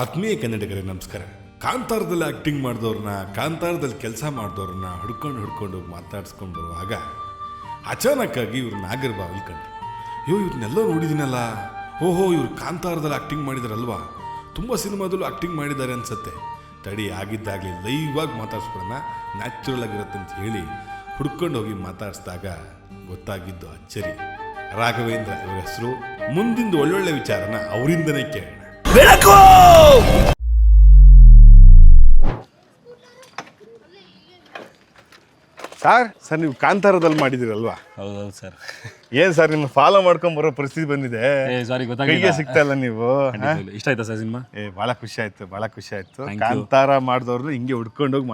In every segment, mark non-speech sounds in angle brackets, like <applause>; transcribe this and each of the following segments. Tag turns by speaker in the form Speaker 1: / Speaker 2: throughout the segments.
Speaker 1: ಆತ್ಮೀಯ ಕನ್ನಡಿಗರೇ, ನಮಸ್ಕಾರ. ಕಾಂತಾರದಲ್ಲಿ ಆಕ್ಟಿಂಗ್ ಮಾಡಿದವ್ರನ್ನ, ಕಾಂತಾರದಲ್ಲಿ ಕೆಲಸ ಮಾಡಿದವ್ರನ್ನ ಹುಡ್ಕೊಂಡು ಹುಡ್ಕೊಂಡು ಮಾತಾಡಿಸ್ಕೊಂಡು ಬರುವಾಗ ಅಚಾನಕ್ಕಾಗಿ ಇವ್ರು ನಾಗರಬಾವಿಲ್ ಕಂಡ್ರು. ಅಯ್ಯೋ ಇವ್ರನ್ನೆಲ್ಲ ನೋಡಿದ್ದೀನಲ್ಲ ಓಹೋ, ಇವ್ರು ಕಾಂತಾರದಲ್ಲಿ ಆಕ್ಟಿಂಗ್ ಮಾಡಿದಾರಲ್ವಾ? ತುಂಬ ಸಿನಿಮಾದಲ್ಲೂ ಆಕ್ಟಿಂಗ್ ಮಾಡಿದ್ದಾರೆ ಅನ್ಸತ್ತೆ. ತಡಿ, ಆಗಿದ್ದಾಗಲಿ ಲೈವ್ ಆಗಿ ಮಾತಾಡ್ಸ್ಬಿಡೋಣ. ನ್ಯಾಚುರಲ್ ಆಗಿರುತ್ತೆ ಅಂತ ಹೇಳಿ ಹುಡ್ಕೊಂಡು ಹೋಗಿ ಮಾತಾಡಿಸಿದಾಗ ಗೊತ್ತಾಗಿದ್ದು ಅಚ್ಚರಿ. ರಾಘವೇಂದ್ರ ಇವರ ಹೆಸರು. ಮುಂದಿಂದು ಒಳ್ಳೊಳ್ಳೆ ವಿಚಾರನ ಅವರಿಂದನೇ ಕೇಳೋಣ ಸರ್ ಸರ್ ನೀವು ಕಾಂತಾರದಲ್ಲಿ ಮಾಡಿದಿರಲ್ವಾ
Speaker 2: ಹೌದೌದು ಸರ್.
Speaker 1: ಏನ್ ಸರ್ ನಿಮ್ಮ ಫಾಲೋ ಮಾಡ್ಕೊಂಡ್ ಬರೋ ಪರಿಸ್ಥಿತಿ ಬಂದಿದೆ?
Speaker 2: ಏ ಸಾರಿ
Speaker 1: ಕೈಗೆ ಸಿಗ್ತಾ ಇಲ್ಲ ನೀವು
Speaker 2: ಇಷ್ಟ ಆಯ್ತಾ ಸರ್ ಸಿನಿಮಾ?
Speaker 1: ಏ ಬಹಳ ಖುಷಿ ಆಯ್ತು ಬಹಳ ಖುಷಿ ಆಯ್ತು. ಕಾಂತಾರ ಮಾಡಿದವ್ರು ಹಿಂಗೆ ಹುಡ್ಕೊಂಡು ಹೋಗಿ.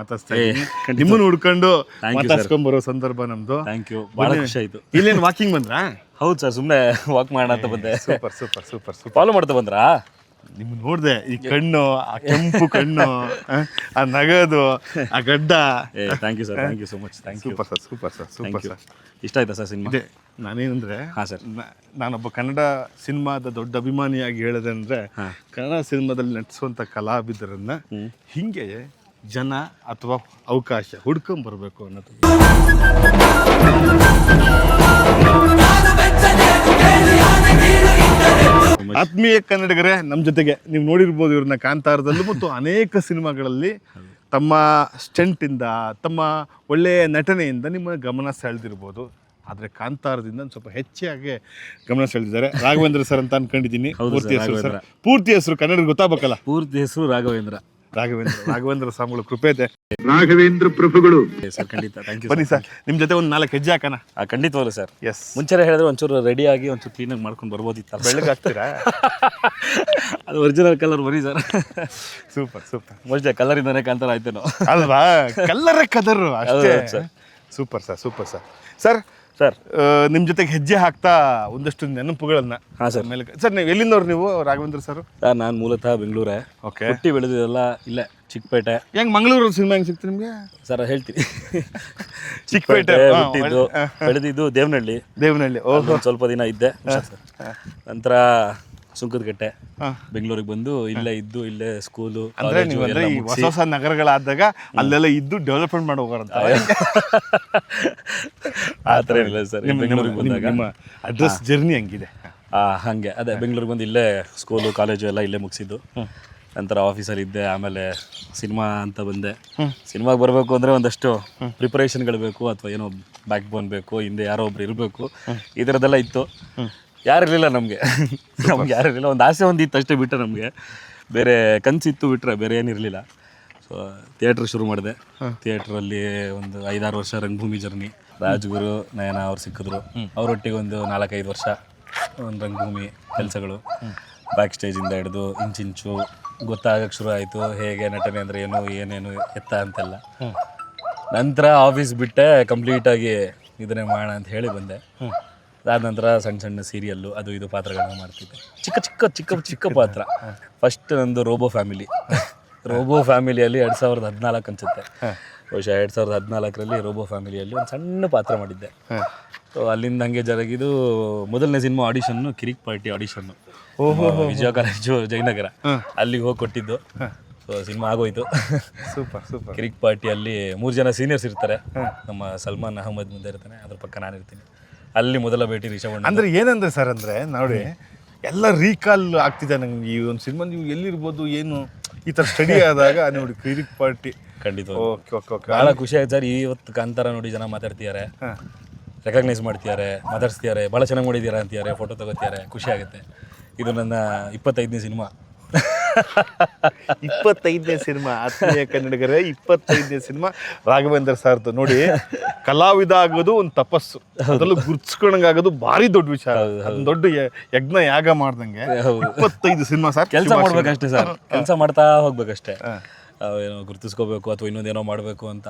Speaker 1: ನಿಮ್ಮನ್ನ ಹುಡ್ಕೊಂಡು ಮಾತಾಡ್ಸ್ಕೊಂಡ್ ಬರೋ ಸಂದರ್ಭ ನಮ್ದು.
Speaker 2: ಥ್ಯಾಂಕ್ ಯು
Speaker 1: ಬಹಳ
Speaker 2: ಖುಷಿ ಆಯ್ತು.
Speaker 1: ಇಲ್ಲೇನ್ ವಾಕಿಂಗ್ ಬಂದ್ರಾ?
Speaker 2: ಹೌದು ಸರ್ ಸುಮ್ಮನೆ ವಾಕ್ ಮಾಡೋಣ ಅಂತ ಬಂದೆ.
Speaker 1: Super super super super.
Speaker 2: Follow ಮಾಡ್ತಾ ಬಂದ್ರಾ?
Speaker 1: ನಿಮ್ ನೋಡ್ದೆ ಈ ಕಣ್ಣು ಆ ಕೆಂಪು ಕಣ್ಣು <laughs> ಆ, ಆ ನಗದು ಆ ಗಡ್ಡ.
Speaker 2: ಏ thank you sir thank you so much thank you
Speaker 1: super sir super sir
Speaker 2: thank
Speaker 1: super
Speaker 2: you
Speaker 1: sir
Speaker 2: ಇಷ್ಟ ಆಯ್ತಾ ಸರ್ ಸಿನಿಮಾ
Speaker 1: ಇದೆ. ನಾನೇನಂದ್ರೆ
Speaker 2: ಹಾಂ ಸರ್
Speaker 1: ನಾ- ನಾನೊಬ್ಬ ಕನ್ನಡ ಸಿನಿಮಾದ ದೊಡ್ಡ ಅಭಿಮಾನಿಯಾಗಿ ಹೇಳೋದೆ ಅಂದ್ರೆ ಕನ್ನಡ ಸಿನಿಮಾದಲ್ಲಿ ನಟಿಸುವಂತ ಕಲಾವಿದರನ್ನ ಹಿಂಗೆ ಜನ ಅಥವಾ ಅವಕಾಶ ಹುಡ್ಕೊಂಡ್ ಬರ್ಬೇಕು ಅನ್ನೋದು ಆತ್ಮೀಯ ಕನ್ನಡಿಗರೇ ನಮ್ಮ ಜೊತೆಗೆ ನೀವು ನೋಡಿರ್ಬೋದು ಇವ್ರನ್ನ ಕಾಂತಾರದಲ್ಲೂ ಮತ್ತು ಅನೇಕ ಸಿನಿಮಾಗಳಲ್ಲಿ ತಮ್ಮ ಸ್ಟೆಂಟಿಂದ ತಮ್ಮ ಒಳ್ಳೆಯ ನಟನೆಯಿಂದ ನಿಮ್ಮ ಗಮನ ಸೆಳೆದಿರ್ಬೋದು. ಆದರೆ ಕಾಂತಾರದಿಂದ ಒಂದ್ ಸ್ವಲ್ಪ ಹೆಚ್ಚಾಗಿ ಗಮನ ಸೆಳೆದಿದ್ದಾರೆ. ರಾಘವೇಂದ್ರ ಸರ್ ಅಂತ ಅನ್ಕೊಂಡಿದ್ದೀನಿ. ಪೂರ್ತಿ
Speaker 2: ಸರ್,
Speaker 1: ಹೆಸರು ಸರ್. ಪೂರ್ತಿ ಹೆಸರು ಕನ್ನಡ ಗೊತ್ತಾಗಬೇಕಲ್ಲ?
Speaker 2: ಪೂರ್ತಿ ಹೆಸರು ರಾಘವೇಂದ್ರ.
Speaker 1: ರಾಘವೇಂದ್ರ ರಾಘವೇಂದ್ರ ಸ್ವಾಮಿಗಳು ಕೃಪೆ ಇದೆ.
Speaker 3: ರಾಘವೇಂದ್ರ ಪ್ರಭುಗಳು.
Speaker 2: ಸರ್ ಖಂಡಿತ. ಥ್ಯಾಂಕ್ ಯು
Speaker 1: ಬನ್ನಿ ಸರ್. ನಿಮ್ಮ ಜೊತೆ ಒಂದು ನಾಲ್ಕು ಹೆಜ್ಜೆ ಹಾಕೋಣ.
Speaker 2: ಖಂಡಿತವಾಗ್ಲು ಸರ್.
Speaker 1: ಎಸ್
Speaker 2: ಮುಂಚೆ ಹೇಳಿದ್ರೆ ಒಂಚೂರು ರೆಡಿ ಆಗಿ ಒಂಚೂರು ಕ್ಲೀನಾಗಿ ಮಾಡ್ಕೊಂಡು ಬರ್ಬೋದಿತ್ತು
Speaker 1: ಬೆಳಗ್ಗೆ ಹಾಕ್ತೀರಾ? <laughs>
Speaker 2: ಅದು ಒರಿಜಿನಲ್ ಕಲರ್ ಬರೀ sir.
Speaker 1: Super super
Speaker 2: colour ಇಂದನೆ Kantara ಆಯ್ತೇನೋ.
Speaker 1: ಅಲ್ವಾ? ಕಲರ್ ಕದರ್ ಅಷ್ಟೇ.
Speaker 2: Sir.
Speaker 1: Super sir super sir. Sir
Speaker 2: sir.
Speaker 1: ನಿಮ್ಮ ಜೊತೆಗೆ ಹೆಜ್ಜೆ ಹಾಕ್ತಾ ಒಂದಷ್ಟು ನೆನಪುಗಳನ್ನ
Speaker 2: ಹಾಂ ಸರ್.
Speaker 1: ಮೇಲೆ ಸರ್ ನೀವು ಎಲ್ಲಿಂದವ್ರು ನೀವು? ರಾಘವೇಂದ್ರ ಸರ್?
Speaker 2: ಸರ್ ನಾನು ಮೂಲತಃ ಬೆಂಗಳೂರೇ.
Speaker 1: ಓಕೆ.
Speaker 2: ಹುಟ್ಟಿ ಬೆಳೆದಿದ್ದೆಲ್ಲ ಇಲ್ಲೇ ಚಿಕ್ಕಪೇಟೆ.
Speaker 1: ಹೆಂಗ್ ಮಂಗಳೂರು ಸಿನಿಮಾ ಹೆಂಗ್ ಸಿಕ್ತು ನಿಮಗೆ?
Speaker 2: ಸರ್ ಹೇಳ್ತೀನಿ.
Speaker 1: ಚಿಕ್ಕಪೇಟೆ,
Speaker 2: ಹುಟ್ಟಿದ್ದು ಬೆಳೆದಿದ್ದು ದೇವನಹಳ್ಳಿ.
Speaker 1: ದೇವನಹಳ್ಳಿ. ಓಹ್.
Speaker 2: ಸ್ವಲ್ಪ ದಿನ ಇದ್ದೆ. ನಂತರ ಸುಂಕದಕಟ್ಟೆ. ಬೆಂಗಳೂರಿಗೆ ಬಂದು ಇಲ್ಲೇ ಇದ್ದು ಇಲ್ಲೇ ಸ್ಕೂಲು
Speaker 1: ಅಂದ್ರೆ ನೀವು ಅಂದ್ರೆ ಈ ಹೊಸ ಹೊಸ ನಗರಗಳಾದಾಗ ಅಲ್ಲೆಲ್ಲ ಇದ್ದು ಡೆವಲಪ್ಮೆಂಟ್ ಮಾಡಿ ಹೋಗೋರಂತ. <laughs>
Speaker 2: ಆ ಥರ ಏನಿಲ್ಲ ಸರ್ ಬೆಂಗಳೂರಿಗೆ ಬಂದಾಗ.
Speaker 1: ನಿಮ್ಮ ಅಡ್ರೆಸ್ ಜರ್ನಿ ಹಂಗಿದೆ.
Speaker 2: ಆ, ಹಂಗೆ. ಅದೇ ಬೆಂಗಳೂರಿಗೆ ಬಂದು ಇಲ್ಲೇ ಸ್ಕೂಲು ಕಾಲೇಜು ಎಲ್ಲ ಇಲ್ಲೇ ಮುಗಿಸಿದ್ದು. ನಂತರ ಆಫೀಸಲ್ಲಿ ಇದ್ದೆ ಆಮೇಲೆ ಸಿನಿಮಾ ಅಂತ ಬಂದೆ. ಸಿನಿಮಾಗೆ ಬರಬೇಕು ಅಂದರೆ ಒಂದಷ್ಟು ಪ್ರಿಪರೇಷನ್ಗಳು ಬೇಕು ಅಥವಾ ಏನೋ ಬ್ಯಾಕ್ ಬೋನ್ ಬೇಕು ಹಿಂದೆ ಯಾರೋ ಒಬ್ರು ಇರಬೇಕು. ಈ ಥರದ್ದೆಲ್ಲ ಇತ್ತು. ಯಾರಿರಲಿಲ್ಲ ನಮಗೆ. ನಮ್ಗೆ ಯಾರಿರಲಿಲ್ಲ. ಒಂದು ಆಸೆ ಒಂದು ಇತ್ತು ಅಷ್ಟೇ ಬಿಟ್ಟರೆ ನಮಗೆ. ಬೇರೆ ಕನಸಿತ್ತು ಬಿಟ್ಟರೆ ಬೇರೆ ಏನಿರಲಿಲ್ಲ ಸೊ ಥಿಯೇಟ್ರ್ ಶುರು ಮಾಡಿದೆ. ಥಿಯೇಟ್ರಲ್ಲಿ ಒಂದು ಐದಾರು ವರ್ಷ ರಂಗಭೂಮಿ ಜರ್ನಿ ರಾಜ್ಗುರು ನಯನ ಅವ್ರು ಸಿಕ್ಕಿದ್ರು. ಅವರೊಟ್ಟಿಗೆ ಒಂದು ನಾಲ್ಕೈದು ವರ್ಷ ಒಂದು ರಂಗಭೂಮಿ ಕೆಲಸಗಳು. ಬ್ಯಾಕ್ ಸ್ಟೇಜಿಂದ ಹಿಡಿದು ಇಂಚಿಂಚು ಗೊತ್ತಾಗಕ್ಕೆ ಶುರು ಆಯಿತು. ಹೇಗೆ ನಟನೆ ಅಂದರೆ ಏನು ಏನೇನು ಎತ್ತ ಅಂತೆಲ್ಲ. ನಂತರ ಆಫೀಸ್ ಬಿಟ್ಟೆ ಕಂಪ್ಲೀಟಾಗಿ ಇದನ್ನೇ ಮಾಡೋಣ ಅಂತ ಹೇಳಿ ಬಂದೆ. ಅದಾದ ನಂತರ ಸಣ್ಣ ಸಣ್ಣ ಸೀರಿಯಲ್ಲು ಅದು ಇದು ಪಾತ್ರಗಳನ್ನ ಮಾಡ್ತಿದ್ದೆ. ಚಿಕ್ಕ ಚಿಕ್ಕ ಚಿಕ್ಕ ಚಿಕ್ಕ ಪಾತ್ರ. ಫಸ್ಟ್ ನಂದು ರೋಬೋ ಫ್ಯಾಮಿಲಿ. ರೋಬೋ ಫ್ಯಾಮಿಲಿಯಲ್ಲಿ ಎರಡು ಸಾವಿರದ ಹದಿನಾಲ್ಕು ಅನಿಸುತ್ತೆ. ಬಹುಶಃ ಎರಡು ಸಾವಿರದ ಹದಿನಾಲ್ಕರಲ್ಲಿ ರೋಬೋ ಫ್ಯಾಮಿಲಿಯಲ್ಲಿ ಒಂದು ಸಣ್ಣ ಪಾತ್ರ ಮಾಡಿದ್ದೆ. ಸೊ ಅಲ್ಲಿಂದ ಹಂಗೆ ಜರುಗಿದು ಮೊದಲನೇ cinema audition Kirik party audition. ವಿಜಯ ಕಾಲೇಜು ಜಯನಗರ. ಅಲ್ಲಿಗೆ ಹೋಗಿ ಕೊಟ್ಟಿದ್ದು. ಸೊ ಸಿನಿಮಾ ಆಗೋಯ್ತು.
Speaker 1: Super super.
Speaker 2: ಕಿರಿಕ್ ಪಾರ್ಟಿಯಲ್ಲಿ ಮೂರು ಜನ ಸೀನಿಯರ್ಸ್ ಇರ್ತಾರೆ. ನಮ್ಮ ಸಲ್ಮಾನ್ ಅಹಮದ್ ಮುಂದೆ ಇರ್ತಾನೆ. ಅದ್ರ ಪಕ್ಕ ನಾನು ಇರ್ತೀನಿ ಅಲ್ಲಿ ಮೊದಲ ಭೇಟಿ ರಿಷಬಣ್ಣ
Speaker 1: ಅಂದ್ರೆ ಏನಂದ್ರೆ ಸರ್ ಅಂದ್ರೆ ನೋಡಿ ಎಲ್ಲ ರೀಕಾಲ್ ಆಗ್ತಿದೆ ನಂಗೆ ಈ ಒಂದು ಸಿನಿಮಾ ನೀವು ಎಲ್ಲಿರ್ಬೋದು ಏನು ಈ ತರ ಸ್ಟಡಿ <laughs> ಆದಾಗ ನೋಡಿ ಕ್ರಿರಿಕ್ ಪಾರ್ಟಿ.
Speaker 2: ಖಂಡಿತ.
Speaker 1: ಓಕೆ ಓಕೆ ಓಕೆ
Speaker 2: ಭಾಳ ಖುಷಿ ಆಯ್ತು ಸರ್ ಇವತ್ತು ಕಾಂತಾರ ನೋಡಿ ಜನ ಮಾತಾಡ್ತಿದ್ದಾರೆ. ರೆಕಗ್ನೈಸ್ ಮಾಡ್ತಿದ್ದಾರೆ ಮಾತಾಡ್ಸ್ತಿದ್ದಾರೆ ಭಾಳ ಚೆನ್ನಾಗಿ ಮಾಡಿದ್ದೀರಾ ಅಂತಿದ್ದಾರೆ ಫೋಟೋ ತಗೋತಿದ್ದಾರೆ ಖುಷಿ ಆಗುತ್ತೆ. ಇದು ನನ್ನ ಇಪ್ಪತ್ತೈದನೇ ಸಿನಿಮಾ. <laughs> <laughs>
Speaker 1: ಇಪ್ಪತ್ತೈದನೇ ಸಿನಿಮಾ ಆತ್ಮೀಯ ಕನ್ನಡಿಗರೇ ಇಪ್ಪತ್ತೈದನೇ ಸಿನಿಮಾ. ರಾಘವೇಂದ್ರ ಸರ್ದು ನೋಡಿ ಕಲಾವಿದ ಆಗೋದು ಒಂದು ತಪಸ್ಸು. ಅದರಲ್ಲೂ ಗುರ್ಸ್ಕೊಂಡಂಗಾಗೋದು ಭಾರಿ ದೊಡ್ಡ ವಿಚಾರ. ದೊಡ್ಡ ಯಜ್ಞ ಯಾಗ ಮಾಡ್ದಂಗೆ. ಇಪ್ಪತ್ತೈದು ಸಿನಿಮಾ ಸರ್
Speaker 2: ಕೆಲಸ ಮಾಡ್ಬೇಕಷ್ಟೇ ಸರ್ ಕೆಲಸ ಮಾಡ್ತಾ ಹೋಗ್ಬೇಕಷ್ಟೇ. ಏನೋ ಗುರುತಿಸ್ಕೋಬೇಕು ಅಥವಾ ಇನ್ನೊಂದೇನೋ ಮಾಡಬೇಕು ಅಂತ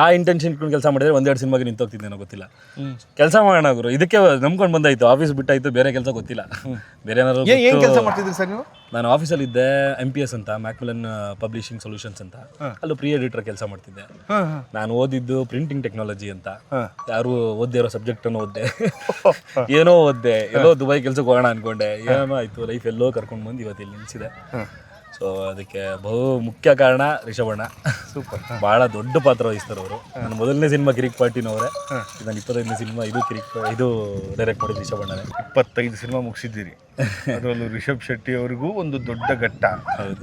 Speaker 2: ಆ ಇಂಟೆನ್ಷನ್ ಇಟ್ಕೊಂಡು ಕೆಲಸ ಮಾಡಿದ್ರೆ ಒಂದೆರಡು ಸಿನಿಮಾಗೆ ನಿಂತೋಗ್ತಿದ್ದೇನೋ ಗೊತ್ತಿಲ್ಲ. ಕೆಲಸ ಮಾಡೋಣ ಗುರು. ಇದಕ್ಕೆ ನಂಬ್ಕೊಂಡು ಬಂದಾಯ್ತು. ಆಫೀಸ್ ಬಿಟ್ಟಾಯ್ತು ಬೇರೆ ಕೆಲಸ ಗೊತ್ತಿಲ್ಲ. ಬೇರೆ ಏನಾದ್ರು
Speaker 1: ಏನ್ ಏನ್ ಕೆಲಸ ಮಾಡ್ತಿದ್ರಿ ಸರ್ ನೀವು?
Speaker 2: ನಾನು ಆಫೀಸಲ್ಲಿ ಇದ್ದೆ ಎಂ ಪಿ ಎಸ್ ಅಂತ ಮ್ಯಾಕ್ಮಿಲನ್ ಪಬ್ಲಿಷಿಂಗ್ ಸೊಲ್ಯೂಷನ್ಸ್ ಅಂತ. ಅಲ್ಲೂ ಪ್ರೀ ಎಡಿಟರ್ ಕೆಲಸ ಮಾಡ್ತಿದ್ದೆ. ನಾನು ಓದಿದ್ದು ಪ್ರಿಂಟಿಂಗ್ ಟೆಕ್ನಾಲಜಿ ಅಂತ. ಯಾರು ಓದ್ದೇ ಇರೋ ಸಬ್ಜೆಕ್ಟ್ ಅನ್ನು ಓದ್ದೆ. ಏನೋ ಓದ್ದೆ. ಎಲ್ಲೋ ದುಬೈ ಕೆಲ್ಸಕ್ಕೆ ಹೋಗೋಣ ಅನ್ಕೊಂಡೆ. ಏನೋ ಆಯ್ತು ಲೈಫ್ ಎಲ್ಲೋ ಕರ್ಕೊಂಡು ಬಂದು ಇವತ್ತು ಇಲ್ಲಿ ನಿಲ್ಸಿದೆ ಸೊ ಅದಕ್ಕೆ ಬಹು ಮುಖ್ಯ ಕಾರಣ ರಿಷಭಣ್ಣ. ಸೂಪರ್ ಭಾಳ ದೊಡ್ಡ ಪಾತ್ರ ವಹಿಸ್ತಾರೆ ಅವರು. ನನ್ನ ಮೊದಲನೇ ಸಿನಿಮಾ ಕಿರಿಕ್ ಪಾರ್ಟಿನವರೇ. ನನ್ನ ಇಪ್ಪತ್ತೈದನೇ ಸಿನಿಮಾ ಇದು ಕಿರಿಕ್ ಇದು ಡೈರೆಕ್ಟ್ ಮಾಡಿದ್ದು ರಿಷಭಣ್ಣನೇ.
Speaker 1: ಇಪ್ಪತ್ತೈದು ಸಿನಿಮಾ ಮುಗಿಸಿದ್ದೀರಿ. ಅದರಲ್ಲೂ ರಿಷಬ್ ಶೆಟ್ಟಿ ಅವರಿಗೂ ಒಂದು ದೊಡ್ಡ ಘಟ್ಟ.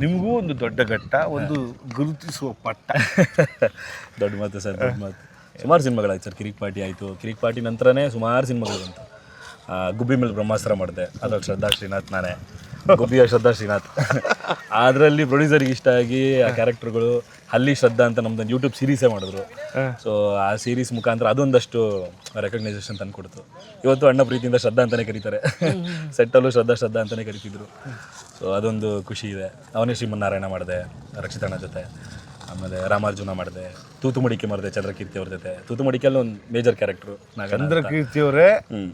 Speaker 1: ನಿಮಗೂ ಒಂದು ದೊಡ್ಡ ಘಟ್ಟ ಒಂದು ಗುರುತಿಸುವ ಪಟ್ಟ. <laughs>
Speaker 2: ದೊಡ್ಡ ಮಾತು ಸರ್ ದೊಡ್ಡ ಮಾತು. ಸುಮಾರು ಸಿನಿಮಾಗಳಾಯ್ತು ಸರ್ ಕಿರಿಕ್ ಪಾರ್ಟಿ ಆಯಿತು. ಕಿರಿಕ್ ಪಾರ್ಟಿ ನಂತರನೇ ಸುಮಾರು ಸಿನಿಮಾಗಳು ಬಂತು. ಗುಬ್ಬಿ ಮೇಲೆ ಬ್ರಹ್ಮಾಸ್ತ್ರ ಮಾಡಿದೆ. ಅದ್ರಲ್ಲಿ ಶ್ರದ್ಧಾ ಶ್ರೀನಾಥ್ ನಾನೇ. ಗುಬ್ಬಿಯ ಶ್ರದ್ಧಾ ಶ್ರೀನಾಥ್. ಅದರಲ್ಲಿ ಪ್ರೊಡ್ಯೂಸರ್ಗೆ ಇಷ್ಟ ಆಗಿ ಆ ಕ್ಯಾರೆಕ್ಟರ್ಗಳು ಹಲ್ಲಿ ಶ್ರದ್ಧಾ ಅಂತ ನಮ್ದೊಂದು ಯೂಟ್ಯೂಬ್ ಸೀರೀಸೇ ಮಾಡಿದ್ರು. ಸೊ ಆ ಸೀರೀಸ್ ಮುಖಾಂತರ ಅದೊಂದಷ್ಟು ರೆಕಗ್ನೈಸೇಷನ್ ತಂದು ಕೊಡ್ತು. ಇವತ್ತು ಅಣ್ಣ ಪ್ರೀತಿಯಿಂದ ಶ್ರದ್ಧಾ ಅಂತಲೇ ಕರೀತಾರೆ. ಸೆಟ್ಟಲ್ಲೂ ಶ್ರದ್ಧಾ ಶ್ರದ್ಧಾ ಅಂತಲೇ ಕರಿತಿದ್ರು. ಸೊ ಅದೊಂದು ಖುಷಿ ಇದೆ. ಅವನೇ ಶ್ರೀಮನ್ನಾರಾಯಣ ಮಾಡಿದೆ ರಕ್ಷಿತಣ್ಣ ಜೊತೆ. ಆಮೇಲೆ ರಾಮಾರ್ಜುನ ಮಾಡಿದೆ ತೂತುಮಡಿಕೆ ಮಾಡಿದೆ ಚಂದ್ರಕೀರ್ತಿ ಅವ್ರ ಜೊತೆ. ತೂತುಮಡಿಕೆಯಲ್ಲಿ ಒಂದು ಮೇಜರ್ ಕ್ಯಾರೆಕ್ಟ್ರು
Speaker 1: ಚಂದ್ರಕೀರ್ತಿ ಅವರೇ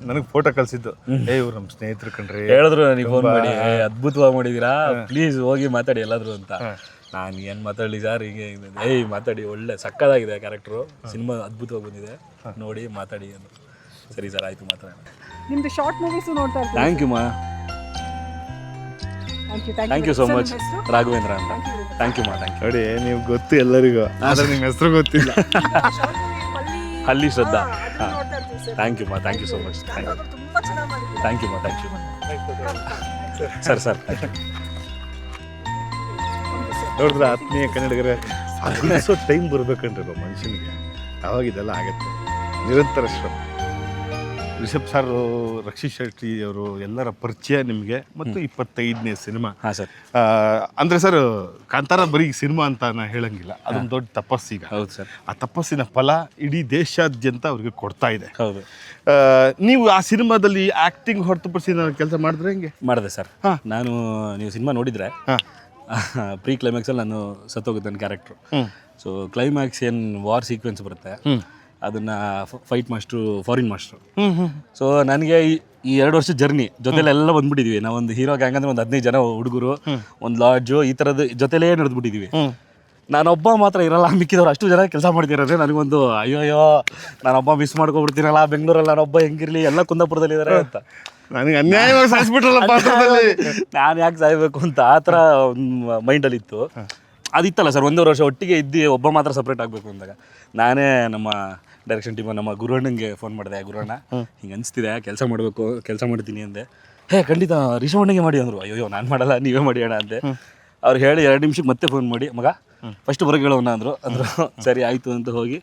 Speaker 1: ನನಗೆ ಫೋಟೋ ಕಳಿಸಿದ್ದು. ಏ ಇವ್ರು ನಮ್ಮ ಸ್ನೇಹಿತರು ಕಣ್ರಿ.
Speaker 2: ಹೇಳಿದ್ರು ನನಗೆ ಫೋನ್ ಮಾಡಿ "ಏ, ಅದ್ಭುತವಾಗಿ ಮಾಡಿದೀರಾ? ಪ್ಲೀಸ್ ಹೋಗಿ ಮಾತಾಡಿ ಎಲ್ಲಾದ್ರು ಅಂತ. ನಾನು ಏನು ಮಾತಾಡಲಿ ಸರ್ ಹಿಂಗೆ ಏಯ್ ಮಾತಾಡಿ ಒಳ್ಳೆ ಸಕ್ಕದಾಗಿದೆ ಕ್ಯಾರೆಕ್ಟ್ರು ಸಿನಿಮಾ ಅದ್ಭುತವಾಗಿ ಬಂದಿದೆ. ನೋಡಿ ಮಾತಾಡಿ ಅಂತ ಸರಿ ಸರ್ ಆಯಿತು ಮಾತಾಡೋಣ.
Speaker 4: ನಿಮ್ದು ಶಾರ್ಟ್ ಮೂವೀಸು ನೋಡ್ತಾ ಇರ್ತೀನಿ
Speaker 2: ಥ್ಯಾಂಕ್ ಯು ಮಾ.
Speaker 4: Thank you
Speaker 2: so much Raghavendra ಅಂತ. ಥ್ಯಾಂಕ್ ಯು ಮಾ ಥ್ಯಾಂಕ್ ಯು
Speaker 1: ನೋಡಿ ನೀವು ಗೊತ್ತು ಎಲ್ಲರಿಗೂ. <laughs> ಆದರೆ ನಿಮ್ಮ ಹೆಸರು ಗೊತ್ತಿಲ್ಲ. <laughs>
Speaker 2: ಹಲ್ಲಿ ಶ್ರದ್ಧಾ.
Speaker 4: ಹಾಂ.
Speaker 2: ಥ್ಯಾಂಕ್ ಯು ಮಾ thank you so much thank you thank you ಮಾ ಥ್ಯಾಂಕ್ ಯು ಸರ್ ಸರ್.
Speaker 1: ನೋಡಿದ್ರೆ ಆತ್ಮೀಯ ಕನ್ನಡಿಗರೇ ಅದು ಟೈಮ್ ಬರ್ಬೇಕನ್ರಿ ಮನುಷ್ಯನಿಗೆ ಅವಾಗ ಇದೆಲ್ಲ ಆಗತ್ತೆ. ನಿರಂತರ ಶ್ರಮ. ರಿಷಬ್ ಸರ್ ರಕ್ಷಿತ್ ಶೆಟ್ಟಿ ಅವರು ಎಲ್ಲರ ಪರಿಚಯ ನಿಮಗೆ ಮತ್ತು ಇಪ್ಪತ್ತೈದನೇ ಸಿನಿಮಾ.
Speaker 2: ಹಾಂ ಸರ್.
Speaker 1: ಅಂದರೆ ಸರ್ ಕಾಂತಾರ ಬರೀ ಸಿನಿಮಾ ಅಂತ ನಾನು ಹೇಳಂಗಿಲ್ಲ. ಅದೊಂದು ದೊಡ್ಡ ತಪಸ್ಸೀಗ.
Speaker 2: ಹೌದು ಸರ್.
Speaker 1: ಆ ತಪಸ್ಸಿನ ಫಲ ಇಡೀ ದೇಶಾದ್ಯಂತ ಅವ್ರಿಗೆ ಕೊಡ್ತಾ ಇದೆ.
Speaker 2: ಹೌದು.
Speaker 1: ನೀವು ಆ ಸಿನಿಮಾದಲ್ಲಿ ಆ್ಯಕ್ಟಿಂಗ್ ಹೊರತುಪಡಿಸಿ ನಾನು ಕೆಲಸ ಮಾಡಿದ್ರೆ ಹೆಂಗೆ?
Speaker 2: ಮಾಡಿದೆ ಸರ್. ಹಾಂ. ನಾನು ನೀವು ಸಿನಿಮಾ ನೋಡಿದರೆ ಪ್ರೀ ಕ್ಲೈಮ್ಯಾಕ್ಸಲ್ಲಿ ನಾನು ಸತ್ತೋಗುತ್ತೆ ನನ್ನ ಕ್ಯಾರೆಕ್ಟ್ರು ಸೊ ಕ್ಲೈಮ್ಯಾಕ್ಸ್ ಏನು ವಾರ್ ಸೀಕ್ವೆನ್ಸ್ ಬರುತ್ತೆ. ಅದನ್ನು fight master foreign master so ನನಗೆ ಈ- ಈ ಎರಡು ವರ್ಷ ಜರ್ನಿ ಜೊತೆಲೆಲ್ಲ ಬಂದ್ಬಿಟ್ಟಿದ್ವಿ. ನಾವೊಂದು ಹೀರೋ ಗ್ಯಾಂಗ್ ಅಂದ್ರೆ ಒಂದು ಹದಿನೈದು ಜನ ಹುಡುಗರು ಒಂದು ಲಾಡ್ಜು ಈ ಥರದ್ದು ಜೊತೆಲೇ ನಡೆದ್ಬಿಟ್ಟಿದ್ವಿ. ನಾನೊಬ್ಬ ಮಾತ್ರ ಇರಲ್ಲ ಮಿಕ್ಕಿದವ್ರು ಅಷ್ಟು ಜನ ಕೆಲಸ ಮಾಡ್ತಿರೋದ್ರೆ ನನಗೊಂದು ಅಯ್ಯೋಯ್ಯೋ ನಾನೊಬ್ಬ ಮಿಸ್ ಮಾಡ್ಕೊಬಿಡ್ತೀನಲ್ಲ ಬೆಂಗಳೂರಲ್ಲಿ ನಾನೊಬ್ಬ ಹೆಂಗಿರಲಿ ಎಲ್ಲ ಕುಂದಾಪುರದಲ್ಲಿ ಇದ್ದಾರೆ ಅಂತ.
Speaker 1: ನನಗೆ ಅನ್ಯಾಯವಾಗಿ ಸಾಯಿಸ್ಬಿಟ್ರಲ್ಲ ಪಾತ್ರದಲ್ಲಿ.
Speaker 2: ನಾನು ಯಾಕೆ ಸಾಯ್ಬೇಕು ಅಂತ ಆ ಥರ ಮೈಂಡಲ್ಲಿತ್ತು ಅದಿತ್ತಲ್ಲ ಸರ್ ಒಂದೂವರೆ ವರ್ಷ ಒಟ್ಟಿಗೆ ಇದ್ದು ಒಬ್ಬ ಮಾತ್ರ ಸಪ್ರೇಟ್ ಆಗಬೇಕು ಅಂದಾಗ. ನಾನೇ ನಮ್ಮ ಡೈರೆಕ್ಷನ್ ಟೀಮ್ ನಮ್ಮ ಗುರುವಣ್ಣಂಗೆ ಫೋನ್ ಮಾಡಿದೆ ಗುರುವಣ್ಣ ಹಿಂಗೆ ಅನಿಸ್ತಿದೆ ಕೆಲಸ ಮಾಡಬೇಕು ಕೆಲಸ ಮಾಡ್ತೀನಿ ಅಂದೆ. ಹೇ ಖಂಡಿತ ರಿಷವಣ್ಣಗೆ ಮಾಡಿ ಅಂದರು. ಅಯ್ಯೋ ನಾನು ಮಾಡಲ್ಲ ನೀವೇ ಮಾಡಿ ಅಣ್ಣ ಅಂದೆ. ಅವ್ರು ಹೇಳಿ ಎರಡು ನಿಮಿಷಕ್ಕೆ ಮತ್ತೆ ಫೋನ್ ಮಾಡಿ ಮಗ ಫಸ್ಟ್ ಹೊರಗೆ ಹೇಳೋಣ ಅಂದರು. ಅಂದರು <laughs> ಸರಿ ಆಯಿತು ಅಂತ ಹೋಗಿ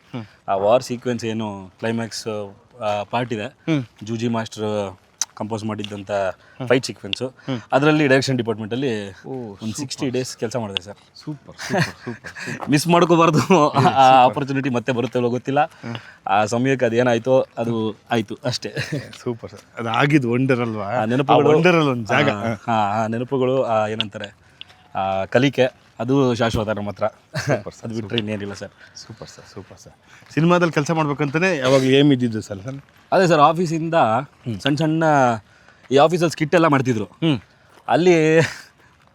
Speaker 2: ಆ ವಾರ್ ಸೀಕ್ವೆನ್ಸ್ ಏನು ಕ್ಲೈಮ್ಯಾಕ್ಸ್ ಪಾರ್ಟ್ ಇದೆ. ಜೂಜಿ ಮಾಸ್ಟರ್ ಕಂಪೋಸ್ ಮಾಡಿದ್ದಂಥ ಫೈಟ್ ಸೀಕ್ವೆನ್ಸು ಅದರಲ್ಲಿ ಡೈರೆಕ್ಷನ್ ಡಿಪಾರ್ಟ್ಮೆಂಟಲ್ಲಿ ಒಂದು ಸಿಕ್ಸ್ಟಿ ಡೇಸ್ ಕೆಲಸ ಮಾಡಿದೆ ಸರ್
Speaker 1: ಸೂಪರ್
Speaker 2: ಮಿಸ್ ಮಾಡ್ಕೋಬಾರ್ದು. <laughs> ಆ ಆಪರ್ಚುನಿಟಿ ಮತ್ತೆ ಬರುತ್ತೆ ಗೊತ್ತಿಲ್ಲ. ಆ ಸಮಯಕ್ಕೆ ಅದೇನಾಯ್ತೋ ಅದು ಆಯಿತು ಅಷ್ಟೇ. <laughs>
Speaker 1: ಸೂಪರ್ ಸರ್ ಅದು ಆಗಿದ್ದು ವಂಡರ್ ಅಲ್ವಾ
Speaker 2: ನೆನಪುಗಳು
Speaker 1: ವಂಡರಲ್ಲಿ ಒಂದು ಜಾಗ.
Speaker 2: ಹಾಂ ಆ ನೆನಪುಗಳು ಏನಂತಾರೆ ಆ ಕಲಿಕೆ. ಅದು ಶಾಶ್ವತ ನಮ್ಮ ಹತ್ರ. ಅದು ಬಿಟ್ಟರೆ ಇನ್ನೇನಿಲ್ಲ sir
Speaker 1: super sir super sir ಸಿನಿಮಾದಲ್ಲಿ ಕೆಲಸ ಮಾಡ್ಬೇಕಂತಲೇ ಯಾವಾಗಲೂ ಏಮ್ ಇದ್ದಿದ್ದು ಸರ್ ಸರ್
Speaker 2: ಅದೇ ಸರ್ ಆಫೀಸಿಂದ ಸಣ್ಣ ಸಣ್ಣ ಈ ಆಫೀಸಲ್ಲಿ ಸ್ಕಿಟ್ ಎಲ್ಲ ಮಾಡ್ತಿದ್ರು. ಅಲ್ಲಿ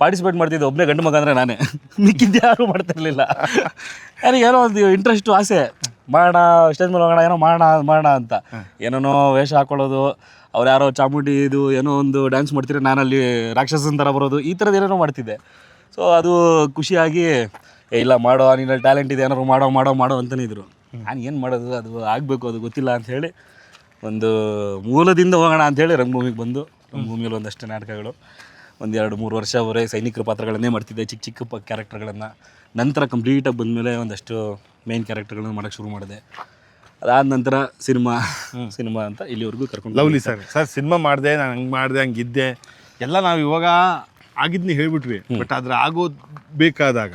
Speaker 2: ಪಾರ್ಟಿಸಿಪೇಟ್ ಮಾಡ್ತಿದ್ದೆ ಒಬ್ಬನೇ ಗಂಡು ಮಗ ಅಂದರೆ ನಾನೇ. ಮಿಕ್ಕಿದ್ದು ಯಾರೂ ಮಾಡ್ತಿರಲಿಲ್ಲ ನನಗೆ ಏನೋ ಒಂದು ಇಂಟ್ರೆಸ್ಟು ಆಸೆ. ಮಾಡೋಣ ಸ್ಟೇಜ್ ಮೇಲೆ ಹೋಗೋಣ ಏನೋ ಮಾಡೋಣ ಮಾಡೋಣ ಅಂತ. ಏನೇನೋ ವೇಷ ಹಾಕೊಳ್ಳೋದು ಅವ್ರು ಯಾರೋ ಚಾಮುಂಡಿ ಇದು ಏನೋ ಒಂದು ಡ್ಯಾನ್ಸ್ ಮಾಡ್ತಿದ್ರೆ ನಾನಲ್ಲಿ ರಾಕ್ಷಸನ ಥರ ಬರೋದು ಈ ಥರದ್ದು ಏನೇನೋ ಮಾಡ್ತಿದ್ದೆ. ಸೊ ಅದು ಖುಷಿಯಾಗಿ ಏ ಇಲ್ಲ ಮಾಡೋ ನಿನ್ನಲ್ಲಿ ಟ್ಯಾಲೆಂಟ್ ಇದೆ ಏನಾದ್ರು ಮಾಡೋ ಮಾಡೋ ಮಾಡೋ ಅಂತಲೇ ಇದ್ರು. ನಾನು ಏನು ಮಾಡೋದು ಅದು ಆಗಬೇಕು ಅದು ಗೊತ್ತಿಲ್ಲ ಅಂಥೇಳಿ ಒಂದು ಮೂಲದಿಂದ ಹೋಗೋಣ ಅಂಥೇಳಿ ರಂಗಭೂಮಿಗೆ ಬಂದು ರಂಗಭೂಮಿಯಲ್ಲಿ ಒಂದಷ್ಟು ನಾಟಕಗಳು. ಒಂದೆರಡು ಮೂರು ವರ್ಷ ಅವರೇ ಸೈನಿಕರ ಪಾತ್ರಗಳನ್ನೇ ಮಾಡ್ತಿದ್ದೆ ಚಿಕ್ಕ ಚಿಕ್ಕ ಪ ಕ್ಯಾರೆಕ್ಟರ್ಗಳನ್ನು ನಂತರ ಕಂಪ್ಲೀಟಾಗಿ ಬಂದಮೇಲೆ ಒಂದಷ್ಟು ಮೇನ್ ಕ್ಯಾರೆಕ್ಟರ್ಗಳನ್ನ ಮಾಡೋಕ್ಕೆ ಶುರು ಮಾಡಿದೆ. ಅದಾದ ನಂತರ ಸಿನಿಮಾ ಸಿನಿಮಾ ಅಂತ ಇಲ್ಲಿವರೆಗೂ ಕರ್ಕೊಂಡು
Speaker 1: ಲವ್ಲಿ ಸರ್. ಸರ್ ಸಿನಿಮಾ ಮಾಡಿದೆ ನಾನು ಹಂಗೆ ಮಾಡಿದೆ ಹಂಗಿದ್ದೆ ಎಲ್ಲ ನಾವು ಇವಾಗ ಆಗಿದ್ನ ಹೇಳ್ಬಿಟ್ವಿ. ಬಟ್ ಆದ್ರೆ ಆಗೋದ್ ಬೇಕಾದಾಗ